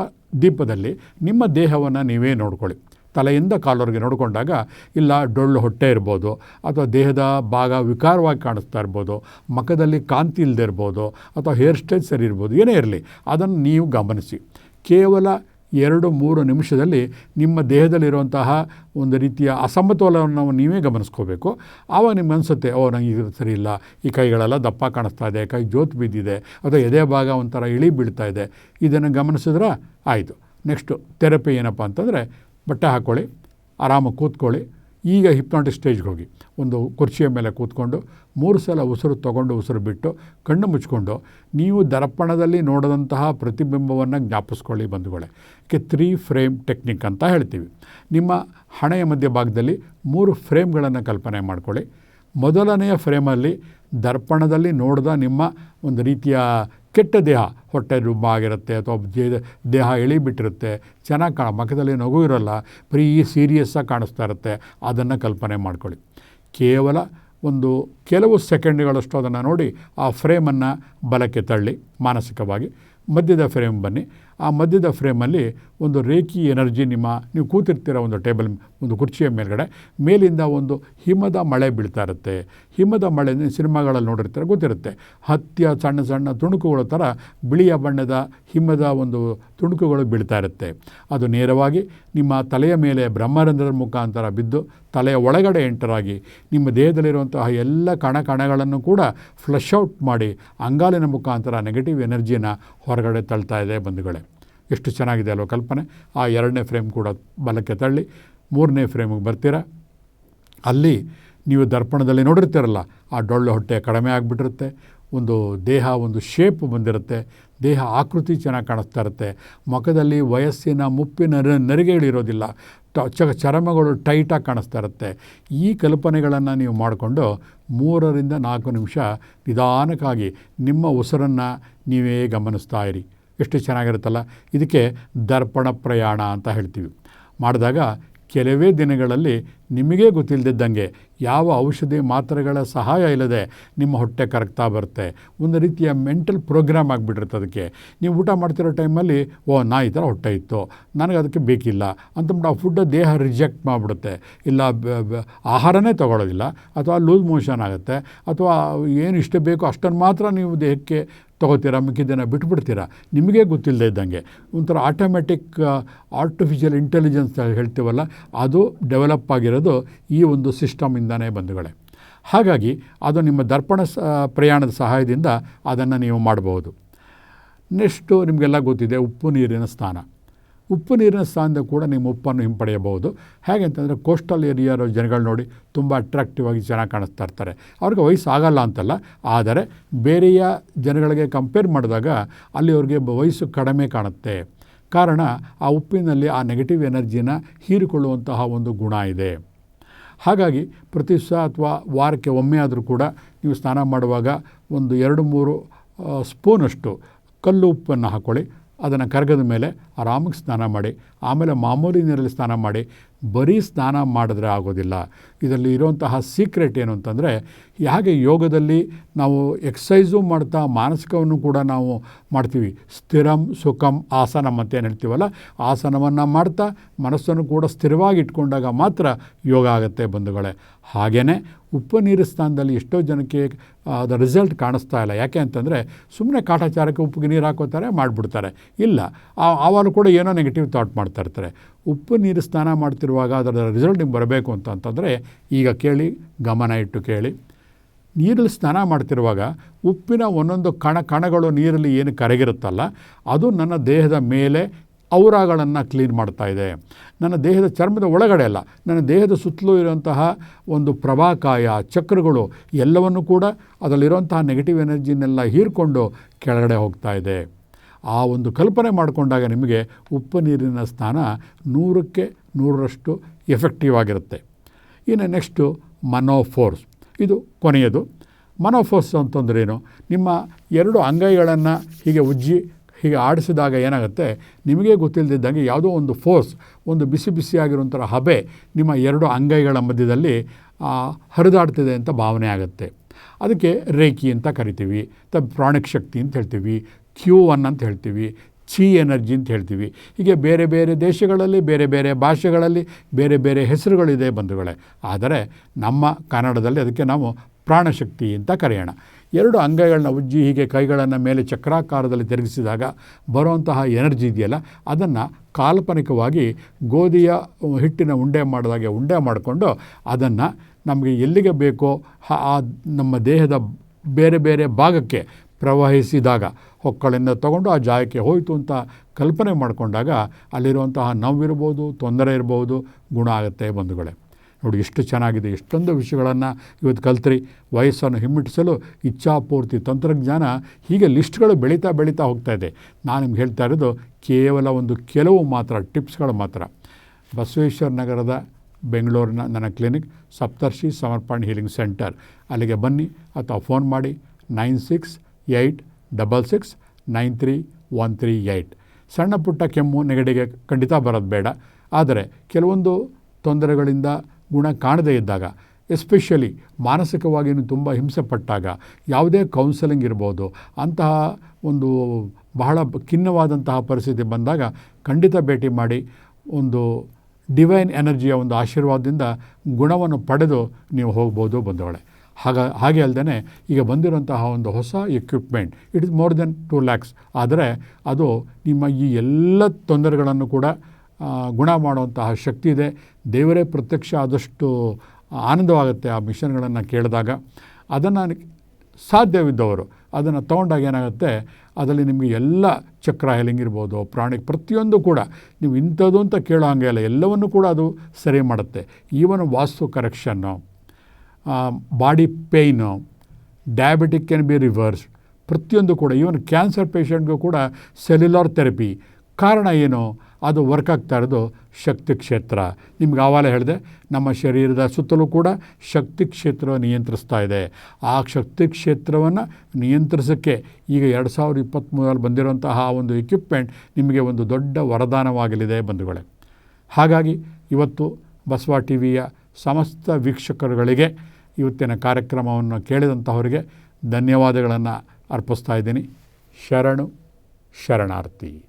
ದೀಪದಲ್ಲಿ ನಿಮ್ಮ ದೇಹವನ್ನು ನೀವೇ ನೋಡ್ಕೊಳ್ಳಿ. ತಲೆಯಿಂದ ಕಾಲವರೆಗೆ ನೋಡಿಕೊಂಡಾಗ ಇಲ್ಲ ಡೊಳ್ಳು ಹೊಟ್ಟೆ ಇರ್ಬೋದು, ಅಥವಾ ದೇಹದ ಭಾಗ ವಿಕಾರವಾಗಿ ಕಾಣಿಸ್ತಾ ಇರ್ಬೋದು, ಮಖದಲ್ಲಿ ಕಾಂತಿ ಇಲ್ಲದೆ ಇರ್ಬೋದು, ಅಥವಾ ಹೇರ್ ಸ್ಟೈಲ್ ಸರಿ ಇರ್ಬೋದು, ಏನೇ ಇರಲಿ, ಅದನ್ನು ನೀವು ಗಮನಿಸಿ. ಕೇವಲ ಎರಡು ಮೂರು ನಿಮಿಷದಲ್ಲಿ ನಿಮ್ಮ ದೇಹದಲ್ಲಿರುವಂತಹ ಒಂದು ರೀತಿಯ ಅಸಮತೋಲನವನ್ನು ನೀವೇ ಗಮನಿಸ್ಕೋಬೇಕು. ಆವಾಗ ನಿಮ್ಗೆ ಅನಿಸುತ್ತೆ, ಓ, ನಂಗೆ ಇದು ಸರಿ ಇಲ್ಲ, ಈ ಕೈಗಳೆಲ್ಲ ದಪ್ಪ ಕಾಣಿಸ್ತಾ ಇದೆ, ಕೈ ಜೋತು ಬಿದ್ದಿದೆ, ಅಥವಾ ಎದೆ ಭಾಗ ಒಂಥರ ಇಳಿ ಬೀಳ್ತಾ ಇದೆ. ಇದನ್ನು ಗಮನಿಸಿದ್ರೆ ಆಯಿತು. ನೆಕ್ಸ್ಟು ಥೆರಪಿ ಏನಪ್ಪ ಅಂತಂದರೆ ಬಟ್ಟೆ ಹಾಕ್ಕೊಳ್ಳಿ, ಆರಾಮಾಗಿ ಕೂತ್ಕೊಳ್ಳಿ ಈಗ ಹಿಪ್ನಾಟಿಕ್ ಸ್ಟೇಜ್ಗೆ ಹೋಗಿ ಒಂದು ಕುರ್ಚಿಯ ಮೇಲೆ ಕೂತ್ಕೊಂಡು ಮೂರು ಸಲ ಉಸಿರು ತಗೊಂಡು ಉಸಿರು ಬಿಟ್ಟು ಕಣ್ಣು ಮುಚ್ಕೊಂಡು ನೀವು ದರ್ಪಣದಲ್ಲಿ ನೋಡಿದಂತಹ ಪ್ರತಿಬಿಂಬವನ್ನು ಜ್ಞಾಪಿಸ್ಕೊಳ್ಳಿ ಬಂಧುಗಳೇ. ಕೆ ತ್ರೀ ಫ್ರೇಮ್ ಟೆಕ್ನಿಕ್ ಅಂತ ಹೇಳ್ತೀವಿ. ನಿಮ್ಮ ಹಣೆಯ ಮಧ್ಯಭಾಗದಲ್ಲಿ ಮೂರು ಫ್ರೇಮ್ಗಳನ್ನು ಕಲ್ಪನೆ ಮಾಡ್ಕೊಳ್ಳಿ. ಮೊದಲನೆಯ ಫ್ರೇಮಲ್ಲಿ ದರ್ಪಣದಲ್ಲಿ ನೋಡಿದ ನಿಮ್ಮ ಒಂದು ರೀತಿಯ ಕೆಟ್ಟ ದೇಹ ಹೊಟ್ಟೆ ರುಬ್ಬ ಆಗಿರುತ್ತೆ ಅಥವಾ ದೇಹ ಎಳಿಬಿಟ್ಟಿರುತ್ತೆ ಚೆನ್ನಾಗಿ ಕಾಣ, ಮಖದಲ್ಲಿ ನಗು ಇರೋಲ್ಲ, ಬರೀ ಸೀರಿಯಸ್ಸಾಗಿ ಕಾಣಿಸ್ತಾ ಇರುತ್ತೆ, ಅದನ್ನು ಕಲ್ಪನೆ ಮಾಡ್ಕೊಳ್ಳಿ. ಕೇವಲ ಒಂದು ಕೆಲವು ಸೆಕೆಂಡ್ಗಳಷ್ಟು ಅದನ್ನು ನೋಡಿ ಆ ಫ್ರೇಮನ್ನು ಬಲಕ್ಕೆ ತಳ್ಳಿ, ಮಾನಸಿಕವಾಗಿ ಮಧ್ಯದ ಫ್ರೇಮ್ ಬನ್ನಿ. ಆ ಮಧ್ಯದ ಫ್ರೇಮಲ್ಲಿ ಒಂದು ರೇಖಿ ಎನರ್ಜಿ ನಿಮ್ಮ, ನೀವು ಕೂತಿರ್ತೀರ ಒಂದು ಟೇಬಲ್, ಒಂದು ಕುರ್ಚಿಯ ಮೇಲ್ಗಡೆ. ಮೇಲಿಂದ ಒಂದು ಹಿಮದ ಮಳೆ ಬೀಳ್ತಾ ಇರುತ್ತೆ. ಹಿಮದ ಮಳೆ ಸಿನಿಮಾಗಳಲ್ಲಿ ನೋಡಿರ್ತಾರೆ, ಗೊತ್ತಿರುತ್ತೆ. ಹತ್ತಿಯ ಸಣ್ಣ ಸಣ್ಣ ತುಣುಕುಗಳ ಥರ ಬಿಳಿಯ ಬಣ್ಣದ, ಹಿಮದ ಒಂದು ತುಣುಕುಗಳು ಬೀಳ್ತಾ ಇರುತ್ತೆ. ಅದು ನೇರವಾಗಿ ನಿಮ್ಮ ತಲೆಯ ಮೇಲೆ ಬ್ರಹ್ಮರಂಧ್ರದ ಮುಖಾಂತರ ಬಿದ್ದು ತಲೆಯ ಒಳಗಡೆ ಎಂಟರಾಗಿ ನಿಮ್ಮ ದೇಹದಲ್ಲಿರುವಂತಹ ಎಲ್ಲ ಕಣ ಕಣಗಳನ್ನು ಕೂಡ ಫ್ಲಶ್ ಔಟ್ ಮಾಡಿ ಅಂಗಾಲಿನ ಮುಖಾಂತರ ನೆಗೆಟಿವ್ ಎನರ್ಜಿನ ಹೊರಗಡೆ ತಳ್ತಾ ಇದೆ ಬಂಧುಗಳೇ. ಎಷ್ಟು ಚೆನ್ನಾಗಿದೆ ಅಲ್ವ ಕಲ್ಪನೆ? ಆ ಎರಡನೇ ಫ್ರೇಮ್ ಕೂಡ ಬಲಕ್ಕೆ ತಳ್ಳಿ, ಮೂರನೇ ಫ್ರೇಮಿಗೆ ಬರ್ತೀರಾ? ಅಲ್ಲಿ ನೀವು ದರ್ಪಣದಲ್ಲಿ ನೋಡಿರ್ತೀರಲ್ಲ, ಆ ಡೊಳ್ಳು ಹೊಟ್ಟೆ ಕಡಿಮೆ ಆಗಿಬಿಟ್ಟಿರುತ್ತೆ, ಒಂದು ದೇಹ, ಒಂದು ಶೇಪ್ ಬಂದಿರುತ್ತೆ, ದೇಹ ಆಕೃತಿ ಚೆನ್ನಾಗಿ ಕಾಣಿಸ್ತಾ ಇರುತ್ತೆ, ಮುಖದಲ್ಲಿ ವಯಸ್ಸಿನ ಮುಪ್ಪಿನ ನರಿಗೆಗಳಿರೋದಿಲ್ಲ ಚ, ಚರ್ಮಗಳು ಟೈಟಾಗಿ ಕಾಣಿಸ್ತಾ ಇರುತ್ತೆ. ಈ ಕಲ್ಪನೆಗಳನ್ನು ನೀವು ಮಾಡಿಕೊಂಡು ಮೂರರಿಂದ ನಾಲ್ಕು ನಿಮಿಷ ನಿಧಾನಕ್ಕಾಗಿ ನಿಮ್ಮ ಉಸಿರನ್ನು ನೀವೇ ಗಮನಿಸ್ತಾ ಇರಿ. ಎಷ್ಟು ಚೆನ್ನಾಗಿರುತ್ತಲ್ಲ? ಇದಕ್ಕೆ ದರ್ಪಣ ಪ್ರಯಾಣ ಅಂತ ಹೇಳ್ತೀವಿ. ಮಾಡಿದಾಗ ಕೆಲವೇ ದಿನಗಳಲ್ಲಿ ನಿಮಗೇ ಗೊತ್ತಿಲ್ಲದಿದ್ದಂಗೆ ಯಾವ ಔಷಧಿ ಮಾತ್ರೆಗಳ ಸಹಾಯ ಇಲ್ಲದೆ ನಿಮ್ಮ ಹೊಟ್ಟೆ ಕರಗ್ತಾ ಬರುತ್ತೆ. ಒಂದು ರೀತಿಯ ಮೆಂಟಲ್ ಪ್ರೋಗ್ರಾಮ್ ಆಗಿಬಿಟ್ಟಿರುತ್ತೆ ಅದಕ್ಕೆ. ನೀವು ಊಟ ಮಾಡ್ತಿರೋ ಟೈಮಲ್ಲಿ, ಓ, ನಾ ಈ ಥರ ಹೊಟ್ಟೆ ಇತ್ತು, ನನಗೆ ಅದಕ್ಕೆ ಬೇಕಿಲ್ಲ ಅಂತಂದ್ಬಿಟ್ಟು ಆ ಫುಡ್ಡ ದೇಹ ರಿಜೆಕ್ಟ್ ಮಾಡಿಬಿಡುತ್ತೆ. ಇಲ್ಲ ಆಹಾರನೇ ತಗೊಳ್ಳೋದಿಲ್ಲ ಅಥವಾ ಲೂಸ್ ಮೋಷನ್ ಆಗುತ್ತೆ. ಅಥವಾ ಏನು ಇಷ್ಟು ಬೇಕೋ ಅಷ್ಟನ್ನು ಮಾತ್ರ ನೀವು ದೇಹಕ್ಕೆ ತೊಗೋತೀರಾ ಮಿಕ್ಕಿದ್ದನ್ನು ಬಿಟ್ಬಿಡ್ತೀರಾ? ನಿಮಗೇ ಗೊತ್ತಿಲ್ಲದೆ ಇದ್ದಂಗೆ. ಒಂಥರ ಆಟೋಮ್ಯಾಟಿಕ್ ಆರ್ಟಿಫಿಷಿಯಲ್ ಇಂಟೆಲಿಜೆನ್ಸ್ ಹೇಳ್ತೀವಲ್ಲ, ಅದು ಡೆವಲಪ್ ಆಗಿರೋದು ಈ ಒಂದು ಸಿಸ್ಟಮಿಂದನೇ ಬಂಧುಗಳೇ. ಹಾಗಾಗಿ, ಅದು ನಿಮ್ಮ ದರ್ಪಣ ಸ, ಪ್ರಯಾಣದ ಸಹಾಯದಿಂದ ಅದನ್ನು ನೀವು ಮಾಡಬಹುದು ನೆಕ್ಸ್ಟು ನಿಮಗೆಲ್ಲ ಗೊತ್ತಿದೆ, ಉಪ್ಪು ನೀರಿನ ಸ್ನಾನ. ಉಪ್ಪು ನೀರಿನ ಸ್ಥಾನದ ಕೂಡ ನಿಮ್ಮ ಉಪ್ಪನ್ನು ಹಿಂಪಡೆಯಬಹುದು. ಹೇಗೆ ಅಂತಂದರೆ ಕೋಸ್ಟಲ್ ಏರಿಯಾ ಜನಗಳು ನೋಡಿ ತುಂಬ ಅಟ್ರಾಕ್ಟಿವ್ ಆಗಿ ಚೆನ್ನಾಗಿ ಕಾಣಿಸ್ತಾ ಇರ್ತಾರೆ. ಅವ್ರಿಗೆ ವಯಸ್ಸು ಆಗಲ್ಲ ಅಂತಲ್ಲ, ಆದರೆ ಬೇರೆಯ ಜನಗಳಿಗೆ ಕಂಪೇರ್ ಮಾಡಿದಾಗ ಅಲ್ಲಿ ಅವ್ರಿಗೆ ವಯಸ್ಸು ಕಡಿಮೆ ಕಾಣುತ್ತೆ. ಕಾರಣ ಆ ಉಪ್ಪಿನಲ್ಲಿ ಆ ನೆಗೆಟಿವ್ ಎನರ್ಜಿನ ಹೀರಿಕೊಳ್ಳುವಂತಹ ಒಂದು ಗುಣ ಇದೆ. ಹಾಗಾಗಿ ಪ್ರತಿ ದಿವಸ ಅಥವಾ ವಾರಕ್ಕೆ ಒಮ್ಮೆ ಆದರೂ ಕೂಡ ನೀವು ಸ್ನಾನ ಮಾಡುವಾಗ ಒಂದು ಎರಡು ಮೂರು ಸ್ಪೂನಷ್ಟು ಕಲ್ಲು ಉಪ್ಪನ್ನು ಹಾಕ್ಕೊಳ್ಳಿ ಅದನ್ನು ಕರಗದ ಮೇಲೆ ಆರಾಮಾಗಿ ಸ್ನಾನ ಮಾಡಿ ಆಮೇಲೆ ಮಾಮೂಲಿ ನೀರಲ್ಲಿ ಸ್ನಾನ ಮಾಡಿ ಬರೀ ಸ್ನಾನ ಮಾಡಿದ್ರೆ ಆಗೋದಿಲ್ಲ. ಇದರಲ್ಲಿ ಇರೋಂತಹ ಸೀಕ್ರೆಟ್ ಏನು ಅಂತಂದರೆ, ಹೇಗೆ ಯೋಗದಲ್ಲಿ ನಾವು ಎಕ್ಸಸೈಸು ಮಾಡ್ತಾ ಮಾನಸಿಕವನ್ನು ಕೂಡ ನಾವು ಮಾಡ್ತೀವಿ. ಸ್ಥಿರಂ ಸುಖಂ ಆಸನಂ ಅಂತ ಏನು ಹೇಳ್ತೀವಲ್ಲ, ಆಸನವನ್ನು ಮಾಡ್ತಾ ಮನಸ್ಸನ್ನು ಕೂಡ ಸ್ಥಿರವಾಗಿ ಇಟ್ಕೊಂಡಾಗ ಮಾತ್ರ ಯೋಗ ಆಗುತ್ತೆ ಬಂಧುಗಳೇ. ಹಾಗೆಯೇ ಉಪ್ಪು ನೀರು ಸ್ಥಾನದಲ್ಲಿ ಎಷ್ಟೋ ಜನಕ್ಕೆ ಅದರ ರಿಸಲ್ಟ್ ಕಾಣಿಸ್ತಾ ಇಲ್ಲ. ಯಾಕೆ ಅಂತಂದರೆ ಸುಮ್ಮನೆ ಕಾಟಾಚಾರಕ್ಕೆ ಉಪ್ಪಿಗೆ ನೀರು ಹಾಕೋತಾರೆ, ಮಾಡಿಬಿಡ್ತಾರೆ. ಇಲ್ಲ ಆವಾಗ ಕೂಡ ಏನೋ ನೆಗೆಟಿವ್ ಥಾಟ್ ಮಾಡ್ತಾ ಇರ್ತಾರೆ. ಉಪ್ಪು ನೀರು ಸ್ನಾನ ಮಾಡ್ತಿರುವಾಗ ಅದರ ರಿಸಲ್ಟ್ ನಿಮ್ಗೆ ಬರಬೇಕು ಅಂತಂತಂದರೆ ಈಗ ಕೇಳಿ, ಗಮನ ಇಟ್ಟು ಕೇಳಿ. ನೀರಲ್ಲಿ ಸ್ನಾನ ಮಾಡ್ತಿರುವಾಗ ಉಪ್ಪಿನ ಒಂದೊಂದು ಕಣ ಕಣಗಳು ನೀರಲ್ಲಿ ಏನು ಕರಗಿರುತ್ತಲ್ಲ, ಅದು ನನ್ನ ದೇಹದ ಮೇಲೆ ಔರಾಗಳನ್ನು ಕ್ಲೀನ್ ಮಾಡ್ತಾ ಇದೆ. ನನ್ನ ದೇಹದ ಚರ್ಮದ ಒಳಗಡೆ ಅಲ್ಲ, ನನ್ನ ದೇಹದ ಸುತ್ತಲೂ ಇರುವಂತಹ ಒಂದು ಪ್ರಭಾಕಾಯ ಚಕ್ರಗಳು ಎಲ್ಲವನ್ನು ಕೂಡ ಅದರಲ್ಲಿರುವಂತಹ ನೆಗೆಟಿವ್ ಎನರ್ಜಿನೆಲ್ಲ ಹೀರ್ಕೊಂಡು ಕೆಳಗಡೆ ಹೋಗ್ತಾ ಇದೆ. ಆ ಒಂದು ಕಲ್ಪನೆ ಮಾಡಿಕೊಂಡಾಗ ನಿಮಗೆ ಉಪ್ಪು ನೀರಿನ ಸ್ನಾನ ನೂರಕ್ಕೆ ನೂರರಷ್ಟು ಎಫೆಕ್ಟಿವ್ ಆಗಿರುತ್ತೆ. ಇನ್ನು ನೆಕ್ಸ್ಟು ಮನೋಫೋರ್ಸ್ ಇದು ಕೊನೆಯದು. ಮನೋಫೋರ್ಸ್ ಅಂತಂದ್ರೇನು ನಿಮ್ಮ ಎರಡು ಅಂಗೈಗಳನ್ನು ಹೀಗೆ ಉಜ್ಜಿ ಹೀಗೆ ಆಡಿಸಿದಾಗ ಏನಾಗುತ್ತೆ? ನಿಮಗೆ ಗೊತ್ತಿಲ್ಲದಿದ್ದಂಗೆ ಯಾವುದೋ ಒಂದು ಫೋರ್ಸ್ ಒಂದು ಬಿಸಿ ಬಿಸಿಯಾಗಿರುವಂಥ ಹಬೆ ನಿಮ್ಮ ಎರಡು ಅಂಗೈಗಳ ಮಧ್ಯದಲ್ಲಿ ಹರಿದಾಡ್ತಿದೆ ಅಂತ ಭಾವನೆ ಆಗುತ್ತೆ. ಅದಕ್ಕೆ ರೇಖಿ ಅಂತ ಕರಿತೀವಿ, ತ ಪ್ರಾಣಿಕ್ ಶಕ್ತಿ ಅಂತ ಹೇಳ್ತೀವಿ, ಕ್ಯೂ ಒನ್ ಅಂತ ಹೇಳ್ತೀವಿ ಚಿ ಎನರ್ಜಿ ಅಂತ ಹೇಳ್ತೀವಿ. ಹೀಗೆ ಬೇರೆ ಬೇರೆ ದೇಶಗಳಲ್ಲಿ, ಬೇರೆ ಬೇರೆ ಭಾಷೆಗಳಲ್ಲಿ, ಬೇರೆ ಬೇರೆ ಹೆಸರುಗಳಿದೆ ಬಂಧುಗಳೇ. ಆದರೆ ನಮ್ಮ ಕನ್ನಡದಲ್ಲಿ ಅದಕ್ಕೆ ನಾವು ಪ್ರಾಣಶಕ್ತಿ ಅಂತ ಕರೆಯೋಣ. ಎರಡು ಅಂಗಗಳನ್ನ ಉಜ್ಜಿ ಹೀಗೆ ಕೈಗಳನ್ನು ಮೇಲೆ ಚಕ್ರಾಕಾರದಲ್ಲಿ ತಿರುಗಿಸಿದಾಗ ಬರುವಂತಹ ಎನರ್ಜಿ ಇದೆಯಲ್ಲ, ಅದನ್ನು ಕಾಲ್ಪನಿಕವಾಗಿ ಗೋಧಿಯ ಹಿಟ್ಟಿನ ಉಂಡೆ ಮಾಡಿದಾಗೆ ಉಂಡೆ ಮಾಡಿಕೊಂಡು ಅದನ್ನು ನಮಗೆ ಎಲ್ಲಿಗೆ ಬೇಕೋ ಆ ನಮ್ಮ ದೇಹದ ಬೇರೆ ಬೇರೆ ಭಾಗಕ್ಕೆ ಪ್ರವಹಿಸಿದಾಗ ಹೊಕ್ಕಳಿಂದ ತಗೊಂಡು ಆ ಜಾಗಕ್ಕೆ ಹೋಯಿತು ಅಂತ ಕಲ್ಪನೆ ಮಾಡಿಕೊಂಡಾಗ ಅಲ್ಲಿರುವಂತಹ ನೋವಿರ್ಬೋದು, ತೊಂದರೆ ಇರ್ಬೋದು, ಗುಣ ಆಗುತ್ತೆ ಬಂಧುಗಳೇ. ನೋಡಿ, ಎಷ್ಟು ಚೆನ್ನಾಗಿದೆ, ಎಷ್ಟೊಂದು ವಿಷಯಗಳನ್ನು ಇವತ್ತು ಕಲ್ತ್ರಿ. ವಯಸ್ಸನ್ನು ಹಿಮ್ಮೆಟ್ಟಿಸಲು ಇಚ್ಛಾಪೂರ್ತಿ ತಂತ್ರಜ್ಞಾನ ಹೀಗೆ ಲಿಸ್ಟ್ಗಳು ಬೆಳೀತಾ ಬೆಳೀತಾ ಹೋಗ್ತಾ ಇದೆ. ನಾನು ನಿಮ್ಗೆ ಹೇಳ್ತಾ ಇರೋದು ಕೇವಲ ಒಂದು ಕೆಲವು ಮಾತ್ರ ಟಿಪ್ಸ್ಗಳು ಮಾತ್ರ. ಬಸವೇಶ್ವರ ನಗರದ ಬೆಂಗಳೂರಿನ ನನ್ನ clinic, Saptarshi Samarpan healing centre. ಅಲ್ಲಿಗೆ ಬನ್ನಿ ಅಥವಾ ಫೋನ್ ಮಾಡಿ nine six eight double six nine three one three eight ಸಣ್ಣ ಪುಟ್ಟ ಕೆಮ್ಮು ನೆಗಡಿಗೆ ಖಂಡಿತ ಬರೋದು ಬೇಡ. ಆದರೆ ಕೆಲವೊಂದು ತೊಂದರೆಗಳಿಂದ ಗುಣ ಕಾಣದೇ ಇದ್ದಾಗ, ಎಸ್ಪೆಷಲಿ ಮಾನಸಿಕವಾಗಿ ತುಂಬ ಹಿಂಸೆ ಪಟ್ಟಾಗ, ಯಾವುದೇ ಕೌನ್ಸಲಿಂಗ್ ಇರ್ಬೋದು, ಅಂತಹ ಒಂದು ಬಹಳ ಖಿನ್ನವಾದಂತಹ ಪರಿಸ್ಥಿತಿ ಬಂದಾಗ ಖಂಡಿತ ಭೇಟಿ ಮಾಡಿ ಒಂದು ಡಿವೈನ್ ಎನರ್ಜಿಯ ಒಂದು ಆಶೀರ್ವಾದದಿಂದ ಗುಣವನ್ನು ಪಡೆದು ನೀವು ಹೋಗ್ಬೋದು ಬಂದವಳೆ ಹಾಗ, ಹಾಗೆ ಅಲ್ಲದೆ ಈಗ ಬಂದಿರುವಂತಹ ಒಂದು ಹೊಸ equipment it is more then two lakhs ಆದರೆ ಅದು ನಿಮ್ಮ ಈ ಎಲ್ಲ ತೊಂದರೆಗಳನ್ನು ಕೂಡ ಗುಣ ಮಾಡುವಂತಹ ಶಕ್ತಿ ಇದೆ. ದೇವರೇ ಪ್ರತ್ಯಕ್ಷ ಆದಷ್ಟು ಆನಂದವಾಗುತ್ತೆ ಆ ಮಿಷನ್ಗಳನ್ನು ಕೇಳಿದಾಗ. ಅದನ್ನು ಸಾಧ್ಯವಿದ್ದವರು, ಅದನ್ನು ತೊಗೊಂಡಾಗ ಏನಾಗುತ್ತೆ, ಅದರಲ್ಲಿ ನಿಮಗೆ ಎಲ್ಲ ಚಕ್ರ ಹೆಲಿಂಗ್ ಇರ್ಬೋದು, ಪ್ರಾಣಿ ಪ್ರತಿಯೊಂದು ಕೂಡ. ನೀವು ಇಂಥದ್ದು ಅಂತ ಕೇಳೋ ಹಾಗೆ ಇಲ್ಲ ಎಲ್ಲವನ್ನು ಕೂಡ ಅದು ಸರಿ ಮಾಡುತ್ತೆ. Even vastu correction body pain diabetic can be reverse ಪ್ರತಿಯೊಂದು ಕೂಡ ಈವನ್ ಕ್ಯಾನ್ಸರ್ ಪೇಷಂಟ್ಗೂ ಕೂಡ ಸೆಲ್ಯುಲಾರ್ ಥೆರಪಿ ಕಾರಣ ಏನು? ಅದು ವರ್ಕ್ ಆಗ್ತಾ ಇರೋದು ಶಕ್ತಿ ಕ್ಷೇತ್ರ. ನಿಮ್ಗೆ ಆವಾಗಲೇ ಹೇಳಿದೆ, ನಮ್ಮ ಶರೀರದ ಸುತ್ತಲೂ ಕೂಡ ಶಕ್ತಿ ಕ್ಷೇತ್ರ ನಿಯಂತ್ರಿಸ್ತಾ ಇದೆ. ಆ ಶಕ್ತಿ ಕ್ಷೇತ್ರವನ್ನು ನಿಯಂತ್ರಿಸೋಕ್ಕೆ ಈಗ ಎರಡು ಸಾವಿರದ ಇಪ್ಪತ್ತ್ಮೂರಲ್ಲಿ ಬಂದಿರುವಂತಹ ಒಂದು ಎಕ್ವಿಪ್ಮೆಂಟ್ ನಿಮಗೆ ಒಂದು ದೊಡ್ಡ ವರದಾನವಾಗಲಿದೆ ಬಂಧುಗಳೇ. ಹಾಗಾಗಿ ಇವತ್ತು ಬಸವ ಟಿ ವಿಯ ಸಮಸ್ತ ವೀಕ್ಷಕರುಗಳಿಗೆ ಇವತ್ತಿನ ಕಾರ್ಯಕ್ರಮವನ್ನು ಕೇಳಿದಂತಹವರಿಗೆ ಧನ್ಯವಾದಗಳನ್ನು ಅರ್ಪಿಸ್ತಾ ಇದ್ದೀನಿ. ಶರಣು ಶರಣಾರ್ಥಿ.